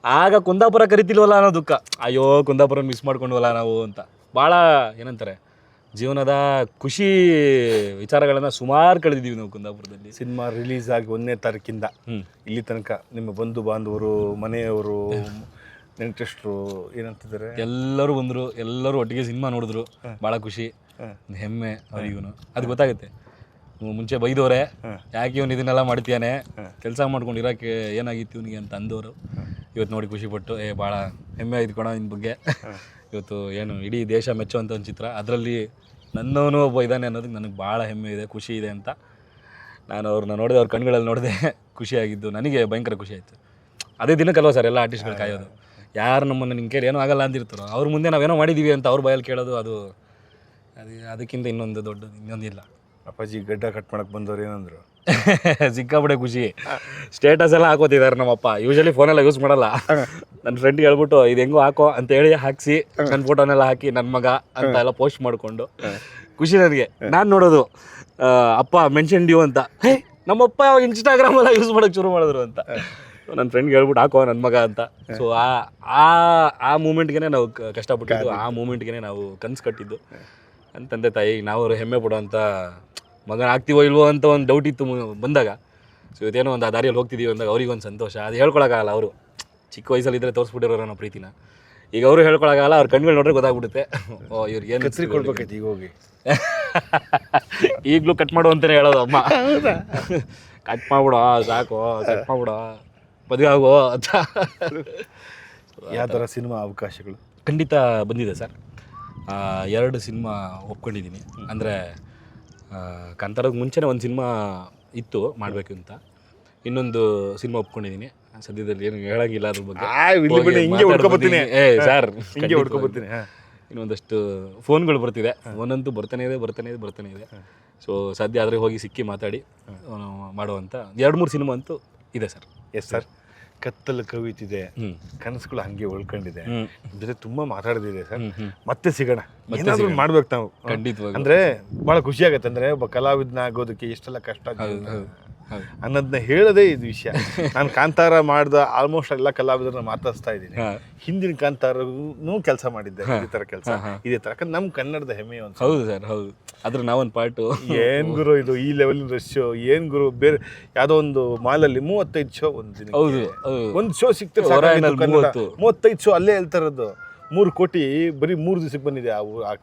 Speaker 2: ಆಗ ಕುಂದಾಪುರ ಕರಿತಿಲ್ವಲ್ಲ ಅನ್ನೋ ದುಃಖ. ಅಯ್ಯೋ ಕುಂದಾಪುರ ಮಿಸ್ ಮಾಡ್ಕೊಂಡ್ವಲ್ಲ ನಾವು ಅಂತ. ಭಾಳ ಏನಂತಾರೆ ಜೀವನದ ಖುಷಿ ವಿಚಾರಗಳನ್ನು ಸುಮಾರು ಕಳೆದಿದ್ದೀವಿ ನಾವು ಕುಂದಾಪುರದಲ್ಲಿ.
Speaker 1: ಸಿನಿಮಾ ರಿಲೀಸ್ ಆಗಿ ಒಂದನೇ ತಾರೀಕಿಂದ ಇಲ್ಲಿ ತನಕ ನಿಮ್ಮ ಬಂಧು ಬಾಂಧವರು ಮನೆಯವರು ನೆಂಟೆಸ್ಟ್ರು ಏನಂತಿದ್ದಾರೆ?
Speaker 2: ಎಲ್ಲರೂ ಬಂದರು ಎಲ್ಲರೂ ಒಟ್ಟಿಗೆ ಸಿನಿಮಾ ನೋಡಿದ್ರು. ಭಾಳ ಖುಷಿ. ಹೆಮ್ಮೆ ಅವರಿಗೂ ಅದು ಗೊತ್ತಾಗುತ್ತೆ. ಮುಂಚೆ ಬೈದವ್ರೆ ಯಾಕೆ ಇವನು ಇದನ್ನೆಲ್ಲ ಮಾಡ್ತೀಯಾನೆ? ಕೆಲಸ ಮಾಡ್ಕೊಂಡು ಇರೋಕ್ಕೆ ಏನಾಗಿತ್ತು ಇವನಿಗೆ ಅಂತ ಅಂದವರು. ಇವತ್ತು ನೋಡಿ ಖುಷಿಪಟ್ಟು ಏ ಭಾಳ ಹೆಮ್ಮೆ ಆಯ್ತು ಕಣ ನಿನ್ನ ಬಗ್ಗೆ. ಇವತ್ತು ಏನು ಇಡೀ ದೇಶ ಮೆಚ್ಚುವಂಥ ಒಂದು ಚಿತ್ರ. ಅದರಲ್ಲಿ ನನ್ನವನು ಒಬ್ಬ ಇದ್ದಾನೆ ಅನ್ನೋದಕ್ಕೆ ನನಗೆ ಭಾಳ ಹೆಮ್ಮೆ ಇದೆ, ಖುಷಿ ಇದೆ ಅಂತ. ನಾನು ಅವ್ರನ್ನ ನೋಡಿದೆ, ಅವ್ರ ಕಣ್ಗಳಲ್ಲಿ ನೋಡಿದೆ <laughs> ಖುಷಿಯಾಗಿದ್ದು, ನನಗೆ ಭಯಂಕರ ಖುಷಿ ಆಯಿತು. ಅದೇ ದಿನಕ್ಕಲ್ವ ಸರ್ ಎಲ್ಲ ಆರ್ಟಿಸ್ಟ್ಗಳು ಕಾಯೋದು? ಯಾರು ನಮ್ಮನ್ನು ನಿಮ್ಮ ಕೇಳಿ ಏನೂ ಆಗಲ್ಲ ಅಂದಿರ್ತಾರೋ? ಅವ್ರ ಮುಂದೆ ನಾವೇನೋ ಮಾಡಿದ್ದೀವಿ ಅಂತ ಅವ್ರ ಬಾಯಲ್ಲಿ ಕೇಳೋದು ಅದು ಅದು ಅದಕ್ಕಿಂತ ಇನ್ನೊಂದು ದೊಡ್ಡದು, ಇನ್ನೊಂದಿಲ್ಲ.
Speaker 1: ಅಪ್ಪಾಜಿ ಗಡ್ಡ ಕಟ್ ಮಾಡೋಕೆ ಬಂದವ್ರು ಏನಂದ್ರು? <laughs>
Speaker 2: ಸಿಕ್ಕಾಪಟ್ಟೆ ಖುಷಿ. ಸ್ಟೇಟಸ್ ಎಲ್ಲ ಹಾಕೋತಿದ್ದಾರೆ ನಮ್ಮಪ್ಪ. ಯೂಶಲಿ ಫೋನೆಲ್ಲ ಯೂಸ್ ಮಾಡಲ್ಲ. ನನ್ನ ಫ್ರೆಂಡ್ ಹೇಳ್ಬಿಟ್ಟು ಇದು ಹೆಂಗೋ ಹಾಕೋ ಅಂತ ಹೇಳಿ ಹಾಕಿಸಿ ನನ್ನ ಫೋಟೋನೆಲ್ಲ ಹಾಕಿ ನನ್ನ ಮಗ ಅಂತ ಎಲ್ಲ ಪೋಸ್ಟ್ ಮಾಡಿಕೊಂಡು. ಖುಷಿ ನನಗೆ. ನಾನು ನೋಡೋದು ಅಪ್ಪ ಮೆನ್ಷನ್ ಡ್ಯೂ ಅಂತ. ಹೇ ನಮ್ಮಪ್ಪ ಇನ್ಸ್ಟಾಗ್ರಾಮ್ ಎಲ್ಲ ಯೂಸ್ ಮಾಡೋಕೆ ಶುರು ಮಾಡಿದ್ರು ಅಂತ. ನನ್ನ ಫ್ರೆಂಡ್ ಹೇಳ್ಬಿಟ್ಟು ಹಾಕೋ ನನ್ನ ಮಗ ಅಂತ. ಸೊ ಆ ಆ ಆ ಮೂಮೆಂಟ್ಗೆ ನಾವು ಕಷ್ಟಪಟ್ಟಿದ್ದು ಆ ಮೂಮೆಂಟ್ಗೆ ನಾವು ಕನ್ಸು ಕಟ್ಟಿದ್ದು. ನನ್ನ ತಂದೆ ತಾಯಿ ನಾವು ಹೆಮ್ಮೆ ಹೆಮ್ಮೆ ಪಡೋಂಥ ಮಗನ ಆಗ್ತೀವೋ ಇಲ್ವೋ ಅಂತ ಒಂದು ಡೌಟ್ ಇತ್ತು ಬಂದಾಗ. ಸೊ ಇವತ್ತೇನೋ ಒಂದು ಆ ದಾರಿಯಲ್ಲಿ ಹೋಗ್ತಿದ್ದೀವಿ ಅಂದಾಗ ಅವ್ರಿಗೊಂದು ಸಂತೋಷ. ಅದು ಹೇಳ್ಕೊಳ್ಳೋಕ್ಕಾಗಲ್ಲ ಅವರು. ಚಿಕ್ಕ ವಯಸ್ಸಲ್ಲಿ ಇದ್ದರೆ ತೋರಿಸ್ಬಿಟ್ಟಿರೋ ನಮ್ಮ ಪ್ರೀತಿನ. ಈಗ ಅವರು ಹೇಳ್ಕೊಳಕ್ಕಾಗಲ್ಲ ಅವ್ರ ಕಣ್ಗಳು ನೋಡ್ರೆ ಗೊತ್ತಾಗ್ಬಿಡುತ್ತೆ. ಓ ಇವ್ರಿಗೆ ಏನು
Speaker 1: ಕತ್ರಿ ಕೊಡ್ಬೇಕೈತಿ ಈಗ ಹೋಗಿ
Speaker 2: ಈಗಲೂ ಕಟ್ ಮಾಡು ಅಂತಲೇ ಹೇಳೋದು ಅಮ್ಮ. ಕಟ್ <laughs> ಮಾಡ್ಬಿಡೋ ಸಾಕು ಕಟ್ ಮಾಡ್ಬಿಡೋ ಮದುವೆ ಆಗೋ ಅಂತ.
Speaker 1: ಯಾವ ಥರ ಸಿನಿಮಾ ಅವಕಾಶಗಳು?
Speaker 2: ಖಂಡಿತ ಬಂದಿದೆ ಸರ್. ಎರಡು ಸಿನಿಮಾ ಒಪ್ಕೊಂಡಿದ್ದೀನಿ. ಅಂದರೆ ಕಾಂತಾರದ ಮುಂಚೆನೇ ಒಂದು ಸಿನಿಮಾ ಇತ್ತು ಮಾಡಬೇಕು ಅಂತ ಇನ್ನೊಂದು ಸಿನಿಮಾ ಒಪ್ಕೊಂಡಿದ್ದೀನಿ ಸದ್ಯದಲ್ಲಿ ಏನು ಹೇಳಂಗಿಲ್ಲ ಅದ್ರ ಬಗ್ಗೆ. ಹೋಗಿ
Speaker 1: ಹಿಂಗೆ
Speaker 2: ಮಾತಾಡ್ ಏ ಸರ್
Speaker 1: ಹಿಂಗೆ ಹುಡ್ಕೊಬರ್ತೀನಿ
Speaker 2: ಇನ್ನೊಂದಷ್ಟು ಫೋನ್ಗಳು ಬರ್ತಿದೆ. ಒಂದಂತೂ ಬರ್ತಾನೆ ಇದೆ ಬರ್ತಾನೆ ಇದೆ ಬರ್ತಾನೆ ಇದೆ. ಸೊ ಸದ್ಯ ಆದರೆ ಹೋಗಿ ಸಿಕ್ಕಿ ಮಾತಾಡಿ ಅವನು ಮಾಡುವಂಥ ಎರಡು ಮೂರು ಸಿನಿಮಾ ಅಂತೂ ಇದೆ ಸರ್.
Speaker 1: ಎಸ್ ಸರ್ ಕತ್ತಲು ಕವಿತಿದೆ. ಕನಸುಗಳು ಹಂಗೆ ಉಳ್ಕೊಂಡಿದೆ. ಜೊತೆ ತುಂಬಾ ಮಾತಾಡಿದಿದೆ ಸರ್. ಮತ್ತೆ ಸಿಗೋಣ. ಏನಾದ್ರೂ ಮಾಡ್ಬೇಕು ನಾವು. ಅಂದ್ರೆ ಬಹಳ ಖುಷಿ ಆಗತ್ತೆ. ಅಂದ್ರೆ ಒಬ್ಬ ಕಲಾವಿದನ ಆಗೋದಕ್ಕೆ ಎಷ್ಟೆಲ್ಲ ಕಷ್ಟ ಅನ್ನೋದನ್ನ ಹೇಳೋದೇ ಇದು ವಿಷಯ. ನಾನು ಕಾಂತಾರ ಮಾಡ್ದ ಆಲ್ಮೋಸ್ಟ್ ಎಲ್ಲ ಕಲಾವಿದರನ್ನ ಮಾತಾಡಿಸ್ತಾ ಇದ್ದೀನಿ. ಹಿಂದಿನ ಕಾಂತಾರನು ಕೆಲಸ ಮಾಡಿದ್ದೆ. ಈ ತರ ಕೆಲಸ. ಇದೇ ತರ. ನಮ್ಮ ಕನ್ನಡದ ಹೆಮ್ಮೆ ಒಂದು
Speaker 2: ಹೌದು ಸರ್ ಹೌದು. ಅದ್ರ ನಾವೊಂದು ಪಾರ್ಟು.
Speaker 1: ಏನ್ ಗುರು ಇದು ಈ ಲೆವೆಲ್ ರಶ್ ಏನ್ ಗುರು? ಬೇರೆ ಯಾವ್ದೋ ಒಂದು ಮಾಲಲ್ಲಿ ಮೂವತ್ತೈದು ಶೋ ಒಂದ್ ದಿನ
Speaker 2: ಹೌದು ಹೌದು.
Speaker 1: ಒಂದು ಶೋ ಸಿಗ್ತದೆ
Speaker 2: ಹೊರಾಯಣಲ್ಲಿ ಮೂವತ್ತು.
Speaker 1: ಮೂವತ್ತೈದು ಶೋ ಅಲ್ಲೇ ಹೇಳ್ತಾ ಇರೋದು. ಮೂರು ಕೋಟಿ ಬರೀ ಮೂರು ದಿವಸಕ್ಕೆ ಬಂದಿದೆ ಆ ಊ- ಆ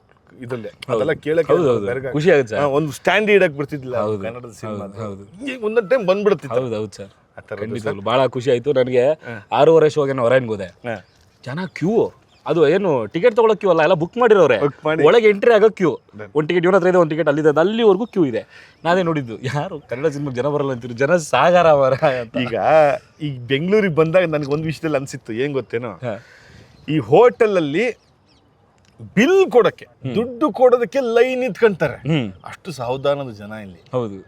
Speaker 1: ಇದಲ್ಲೇ ಅದೆಲ್ಲ ಕೇಳಕ್ಕೆ
Speaker 2: ಹೌದು, ಹೌದು.
Speaker 1: ಬೆರಗಾಗಿ.
Speaker 2: ಖುಷಿ ಆಗುತ್ತೆ.
Speaker 1: ಹಾ, ಒಂದು ಸ್ಟ್ಯಾಂಡ್ ಇಡಕ್ ಬರ್ತಿದ್ದಿಲ್ಲ
Speaker 2: ಹೌದು,
Speaker 1: ಕನ್ನಡದ ಸಿನಿಮಾ
Speaker 2: ಹೌದು, ಹೌದು.
Speaker 1: ಒಂದೊಂದು ಟೈಮ್ ಬಂದ್ಬಿಡ್ತಿತ್ತು.
Speaker 2: ಹೌದು ಹೌದು ಸರ್.
Speaker 1: ಆ ಥರದ್ದು
Speaker 2: ಖಂಡಿತವಾಗ್ಲು. ಭಾಳ ಖುಷಿ ಆಯಿತು. ನನಗೆ ಆರೂವರೆ ಶೋಗೆ ಹೊರಗೆ ಹೋದೆ.
Speaker 1: ಹಾ.
Speaker 2: ಜನ ಕ್ಯೂ ಅದು ಏನು ಟಿಕೆಟ್ ತಗೊಳ್ಳೋ ಕ್ಯೂ ಅಲ್ಲ ಎಲ್ಲ ಬುಕ್ ಮಾಡಿರೋರೆ.
Speaker 1: ಮಾಡಿ.
Speaker 2: ಒಳಗೆ ಎಂಟ್ರಿ ಆಗೋ ಕ್ಯೂ ಒಂದು ಟಿಕೆಟ್ ಇವನ ಹತ್ರ ಇದೆ ಒಂದು ಟಿಕೆಟ್ ಅಲ್ಲಿದೆ ಅದು ಅಲ್ಲಿವರೆಗೂ ಕ್ಯೂ ಇದೆ. ನಾನೇ ನೋಡಿದ್ದು. ಯಾರು? ಕನ್ನಡ ಸಿನಿಮಾಗೆ ಜನ ಬರಲ್ಲ ಅಂತಿರು ಜನ ಸಾಗರ ಅವರ
Speaker 1: ಈಗ ಈಗ ಬೆಂಗಳೂರಿಗೆ ಬಂದಾಗ ನನಗೆ ಒಂದು ವಿಷಯದಲ್ಲಿ ಅನ್ಸಿತ್ತು ಏನು ಗೊತ್ತೇನೋ. ಈ ಹೋಟೆಲಲ್ಲಿ ಬಿಲ್ ಕೊಡಕ್ಕೆ ದುಡ್ಡು ಕೊಡೋದಕ್ಕೆ ಲೈನ್ ನಿಂತ್ಕೊಂತಾರೆ. ಅಷ್ಟು ಸಾವಧಾನದ ಜನ ಇಲ್ಲಿ.
Speaker 2: ಹೌದು.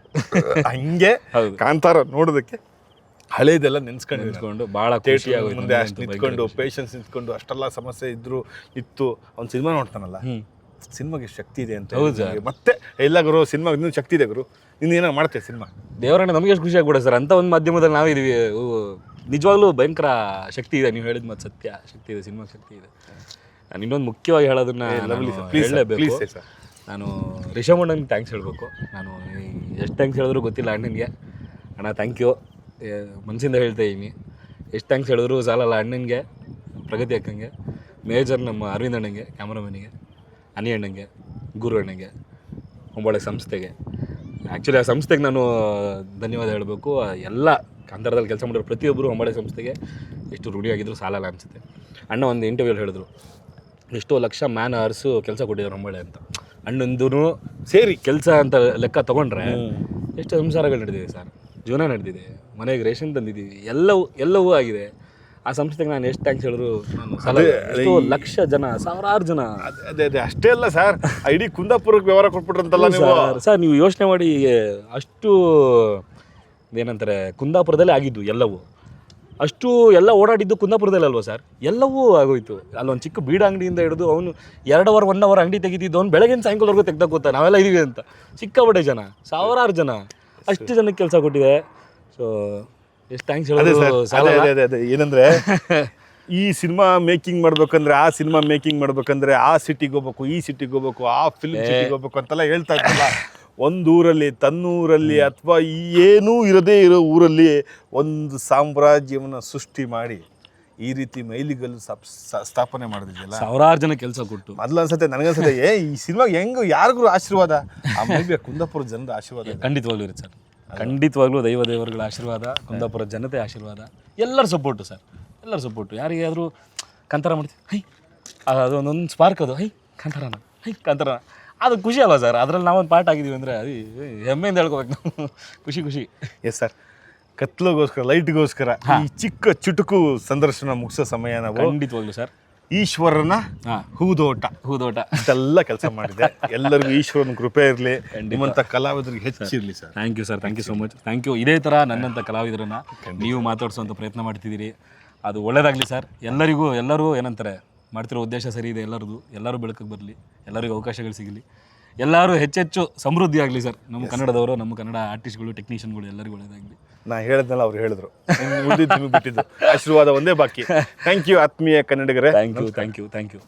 Speaker 1: ಹಂಗೆ. ಕಾಂತಾರ ನೋಡೋದಕ್ಕೆ ಹಳೇದೆಲ್ಲ
Speaker 2: ನೆನ್ಸ್ಕೊಂಡು
Speaker 1: ನಿಂತ್ಕೊಂಡು
Speaker 2: ಭಾಳ
Speaker 1: ಮುಂದೆ ಅಷ್ಟು ನಿಂತ್ಕೊಂಡು. ಪೇಷನ್ಸ್ ನಿಂತ್ಕೊಂಡು ಅಷ್ಟೆಲ್ಲ ಸಮಸ್ಯೆ ಇದ್ರು ಇತ್ತು. ಅವ್ನು ಸಿನಿಮಾ ನೋಡ್ತಾನಲ್ಲ? ಸಿನಿಮಾಗೆ ಶಕ್ತಿ ಇದೆ ಅಂತ
Speaker 2: ಹೌದು
Speaker 1: ಮತ್ತೆ ಎಲ್ಲ ಗುರು ಸಿನಿಮಾ ಇನ್ನೂ ಶಕ್ತಿ ಇದೆ ಗುರು. ಇನ್ನು ಏನೋ ಮಾಡ್ತೇವೆ ಸಿನಿಮಾ?
Speaker 2: ದೇವರಣ್ಣ ನಮಗೆ ಎಷ್ಟು ಖುಷಿ ಆಗ್ಬಿಡ ಸರ್. ಅಂತ ಒಂದು ಮಾಧ್ಯಮದಲ್ಲಿ ನಾವಿದೀವಿ ಓ, ನಿಜವಾಗ್ಲೂ ಭಯಂಕರ ಶಕ್ತಿ ಇದೆ. ನೀವು ಹೇಳಿದ ಮತ್ತೆ ಸತ್ಯ. ಶಕ್ತಿ ಇದೆ ಸಿನಿಮಾ ಶಕ್ತಿ ಇದೆ. ನಾನು ಇನ್ನೊಂದು ಮುಖ್ಯವಾಗಿ ಹೇಳೋದನ್ನ
Speaker 1: lovely
Speaker 2: ನಾನು ರಿಷಮ್ ರಿಷಮಣ್ಣನಿಗೆ ಥ್ಯಾಂಕ್ಸ್ ಹೇಳಬೇಕು. ನಾನು ಎಷ್ಟು ಥ್ಯಾಂಕ್ಸ್ ಹೇಳಿದ್ರು ಗೊತ್ತಿಲ್ಲ ಅಣ್ಣನಿಗೆ. ಅಣ್ಣ ಥ್ಯಾಂಕ್ ಯು ಮನಸ್ಸಿಂದ ಹೇಳ್ತಾ ಇದ್ದೀನಿ ಎಷ್ಟು ಥ್ಯಾಂಕ್ಸ್ ಹೇಳಿದ್ರು ಸಾಲಲ್ಲ ಅಣ್ಣನಿಗೆ ಪ್ರಗತಿ ಅಕ್ಕಂಗೆ ಮೇಜರ್ ನಮ್ಮ ಅರವಿಂದ್ ಅಣ್ಣಂಗೆ ಕ್ಯಾಮ್ರಾಮನಿಗೆ ಅನಿ ಅಣ್ಣಂಗೆ ಗುರು ಅಣ್ಣಂಗೆ ಹೊಂಬಳೆ ಸಂಸ್ಥೆಗೆ. ಆ್ಯಕ್ಚುಲಿ ಆ ಸಂಸ್ಥೆಗೆ ನಾನು ಧನ್ಯವಾದ ಹೇಳಬೇಕು. ಎಲ್ಲ ಕಾಂತಾರದಲ್ಲಿ ಕೆಲಸ ಮಾಡಿರೋ ಪ್ರತಿಯೊಬ್ಬರು ಹೊಂಬಳೆ ಸಂಸ್ಥೆಗೆ ಎಷ್ಟು ರೂಢಿಯಾಗಿದ್ದರೂ ಸಾಲಲ್ಲ ಅನಿಸುತ್ತೆ. ಅಣ್ಣ ಒಂದು ಇಂಟರ್ವ್ಯೂಲಿ ಹೇಳಿದ್ರು ಎಷ್ಟೋ ಲಕ್ಷ ಮ್ಯಾನ್ ಅವರ್ಸು ಕೆಲಸ ಕೊಟ್ಟಿದ್ದಾರೆ ಹೊಂಬಳೆ ಅಂತ. ಅಣ್ಣಂದೂ ಸೇರಿ ಕೆಲಸ ಅಂತ ಲೆಕ್ಕ ತೊಗೊಂಡ್ರೆ ಎಷ್ಟು ಸಂಸಾರಗಳು ನಡೆದಿದೆ ಸರ್? ಜೀವನ ನಡೆದಿದೆ. ಮನೆಗೆ ರೇಷನ್ ತಂದಿದ್ದೀವಿ. ಎಲ್ಲವೂ ಎಲ್ಲವೂ ಆಗಿದೆ. ಆ ಸಂಸ್ಥೆಗೆ ನಾನು ಎಷ್ಟು ಥ್ಯಾಂಕ್ಸ್ ಹೇಳಿದ್ರು ನಾನು ಸಾಲಲ್ಲ. ಎಷ್ಟೋ ಲಕ್ಷ ಜನ ಸಾವಿರಾರು ಜನ.
Speaker 1: ಅದೇ ಅದೇ ಅದೇ ಅಷ್ಟೇ ಅಲ್ಲ ಸರ್. ಇಡೀ ಕುಂದಾಪುರಕ್ಕೆ ವ್ಯವಹಾರ ಕೊಟ್ಬಿಟ್ರಂತಲ್ಲ ನೀವು.
Speaker 2: ಸರ್. ಸರ್ ನೀವು ಯೋಚನೆ ಮಾಡಿ ಅಷ್ಟು ಏನಂತಾರೆ ಕುಂದಾಪುರದಲ್ಲೇ ಆಗಿದ್ದು ಎಲ್ಲವೂ. ಅಷ್ಟು ಎಲ್ಲ ಓಡಾಡಿದ್ದು ಕುಂದಾಪುರದಲ್ಲಿ ಅಲ್ವಾ ಸರ್? ಎಲ್ಲವೂ ಆಗೋಯ್ತು. ಅಲ್ಲೊಂದು ಚಿಕ್ಕ ಬೀಡ ಅಂಗಡಿಯಿಂದ ಹಿಡಿದು ಅವನು ಎರಡು ಅವರ್ ಒನ್ ಅವರ್ ಅಂಗಡಿ ತೆಗಿತಿದ್ದು ಅವ್ನು ಬೆಳಗಿನ ಸಾಯಂಕಾಲವರೆಗೂ ತೆಗ್ದಾಕೋತ ನಾವೆಲ್ಲ ಇದೀವಿ ಅಂತ. ಸಿಕ್ಕಾಪಟ್ಟೆ ಜನ ಸಾವಿರಾರು ಜನ. ಅಷ್ಟು ಜನಕ್ಕೆ ಕೆಲಸ ಕೊಟ್ಟಿದೆ. ಸೊ ಎಷ್ಟು ಥ್ಯಾಂಕ್ಸ್
Speaker 1: ಅದೇ ಸರ್
Speaker 2: ಹೇಳೋದು
Speaker 1: ಅದೇ
Speaker 2: ಸಾಲಲ್ಲ.
Speaker 1: ಅದೇ ಅದೇ ಅದೇ. ಏನಂದ್ರೆ ಈ ಸಿನಿಮಾ ಮೇಕಿಂಗ್ ಮಾಡ್ಬೇಕಂದ್ರೆ ಆ ಸಿನಿಮಾ ಮೇಕಿಂಗ್ ಮಾಡ್ಬೇಕಂದ್ರೆ ಆ ಸಿಟಿಗೆ ಹೋಗ್ಬೇಕು ಈ ಸಿಟಿಗೆ ಹೋಗ್ಬೇಕು ಆ ಫಿಲ್ಮ್ ಸಿಟಿಗೆ ಹೋಗ್ಬೇಕು ಅಂತೆಲ್ಲ ಹೇಳ್ತಾ ಇದ್ದಲ್ಲ ಒಂದೂರಲ್ಲಿ ತನ್ನೂರಲ್ಲಿ ಅಥವಾ ಏನೂ ಇರದೇ ಇರೋ ಊರಲ್ಲಿ ಒಂದು ಸಾಮ್ರಾಜ್ಯವನ್ನು ಸೃಷ್ಟಿ ಮಾಡಿ ಈ ರೀತಿ ಮೈಲಿಗಲ್ಲು ಸ್ಥಾಪನೆ ಮಾಡಿದ್ಯಲ್ಲ
Speaker 2: ಸಾವಿರಾರು ಜನ ಕೆಲಸ ಕೊಟ್ಟು.
Speaker 1: ಮೊದಲ ಅನ್ಸತ್ತೆ ನನಗನ್ಸತ್ತೆ ಏ ಈ ಸಿನಿಮಾಗೆ ಹೆಂಗು ಯಾರಿಗೂ ಆಶೀರ್ವಾದ? ಆ ಮೂವಿಯ ಕುಂದಾಪುರ ಜನರ ಆಶೀರ್ವಾದ.
Speaker 2: ಖಂಡಿತವಾಗ್ಲೂ ಇರುತ್ತೆ ಸರ್. ಖಂಡಿತವಾಗ್ಲೂ ದೈವ ದೇವರುಗಳ ಆಶೀರ್ವಾದ ಕುಂದಾಪುರ ಜನತೆ ಆಶೀರ್ವಾದ ಎಲ್ಲರ ಸಪೋರ್ಟು ಸರ್. ಎಲ್ಲರ ಸಪೋರ್ಟು ಯಾರಿಗಾದರೂ ಕಂತಾರ ಮಾಡ್ತೀವಿ ಹೈ ಅದು ಒಂದೊಂದು ಸ್ಪಾರ್ಕ್ ಅದು ಹೈ ಕಂತಾರನ ಹೈ ಕಂತಾರನ. ಅದು ಖುಷಿ ಅಲ್ಲ ಸರ್? ಅದರಲ್ಲಿ ನಾವೊಂದು ಪಾರ್ಟ್ ಆಗಿದ್ದೀವಿ ಅಂದರೆ ಅದು ಹೆಮ್ಮೆಯಿಂದ ಹೇಳ್ಕೋಬೇಕು ನಾವು. ಖುಷಿ ಖುಷಿ.
Speaker 1: ಎಸ್ ಸರ್ ಕತ್ಲಗೋಸ್ಕರ ಲೈಟ್ಗೋಸ್ಕರ ಈ ಚಿಕ್ಕ ಚುಟುಕು ಸಂದರ್ಶನ ಮುಗಿಸೋ ಸಮಯ ನಾವು
Speaker 2: ಖಂಡಿತವಾಗ್ಲೂ ಸರ್.
Speaker 1: ಈಶ್ವರನ ಹೂದೋಟ.
Speaker 2: ಹೂದೋಟ.
Speaker 1: ಇಷ್ಟೆಲ್ಲ ಕೆಲಸ ಮಾಡಿದೆ. ಎಲ್ಲರಿಗೂ ಈಶ್ವರನ ಕೃಪೆ ಇರಲಿ. ನಿಮ್ಮಂತ ಕಲಾವಿದರಿಗೆ ಹೆಚ್ಚಿರಲಿ sir.
Speaker 2: Thank you sir thank you so much thank you ಇದೇ ಥರ ನನ್ನಂಥ ಕಲಾವಿದರನ್ನ ನೀವು ಮಾತಾಡಿಸೋಂಥ ಪ್ರಯತ್ನ ಮಾಡ್ತಿದ್ದೀರಿ. ಅದು ಒಳ್ಳೇದಾಗಲಿ ಸರ್. ಎಲ್ಲರಿಗೂ ಎಲ್ಲರೂ ಏನಂತಾರೆ ಮಾಡ್ತಿರೋ ಉದ್ದೇಶ ಸರಿ ಇದೆ. ಎಲ್ಲರದು ಎಲ್ಲರೂ ಬೆಳಕಿಗೆ ಬರಲಿ. ಎಲ್ಲರಿಗೂ ಅವಕಾಶಗಳು ಸಿಗಲಿ. ಎಲ್ಲರೂ ಹೆಚ್ಚೆಚ್ಚು ಸಮೃದ್ಧಿ ಆಗಲಿ ಸರ್. ನಮ್ಮ ಕನ್ನಡದವರು ನಮ್ಮ ಕನ್ನಡ ಆರ್ಟಿಸ್ಟ್ಗಳು ಟೆಕ್ನಿಷಿಯನ್ಗಳು ಎಲ್ಲರಿಗೂ ಒಳ್ಳೆಯದಾಗಲಿ
Speaker 1: ನಾ ಹೇಳಿದ್ನಲ್ಲ ಅವ್ರು ಹೇಳಿದ್ರು. ಬಿಟ್ಟಿದ್ದು. ಆಶೀರ್ವಾದ ಒಂದೇ ಬಾಕಿ. <laughs> ಥ್ಯಾಂಕ್ ಯು ಆತ್ಮೀಯ ಕನ್ನಡಿಗರೇ.
Speaker 2: Thank you thank you thank you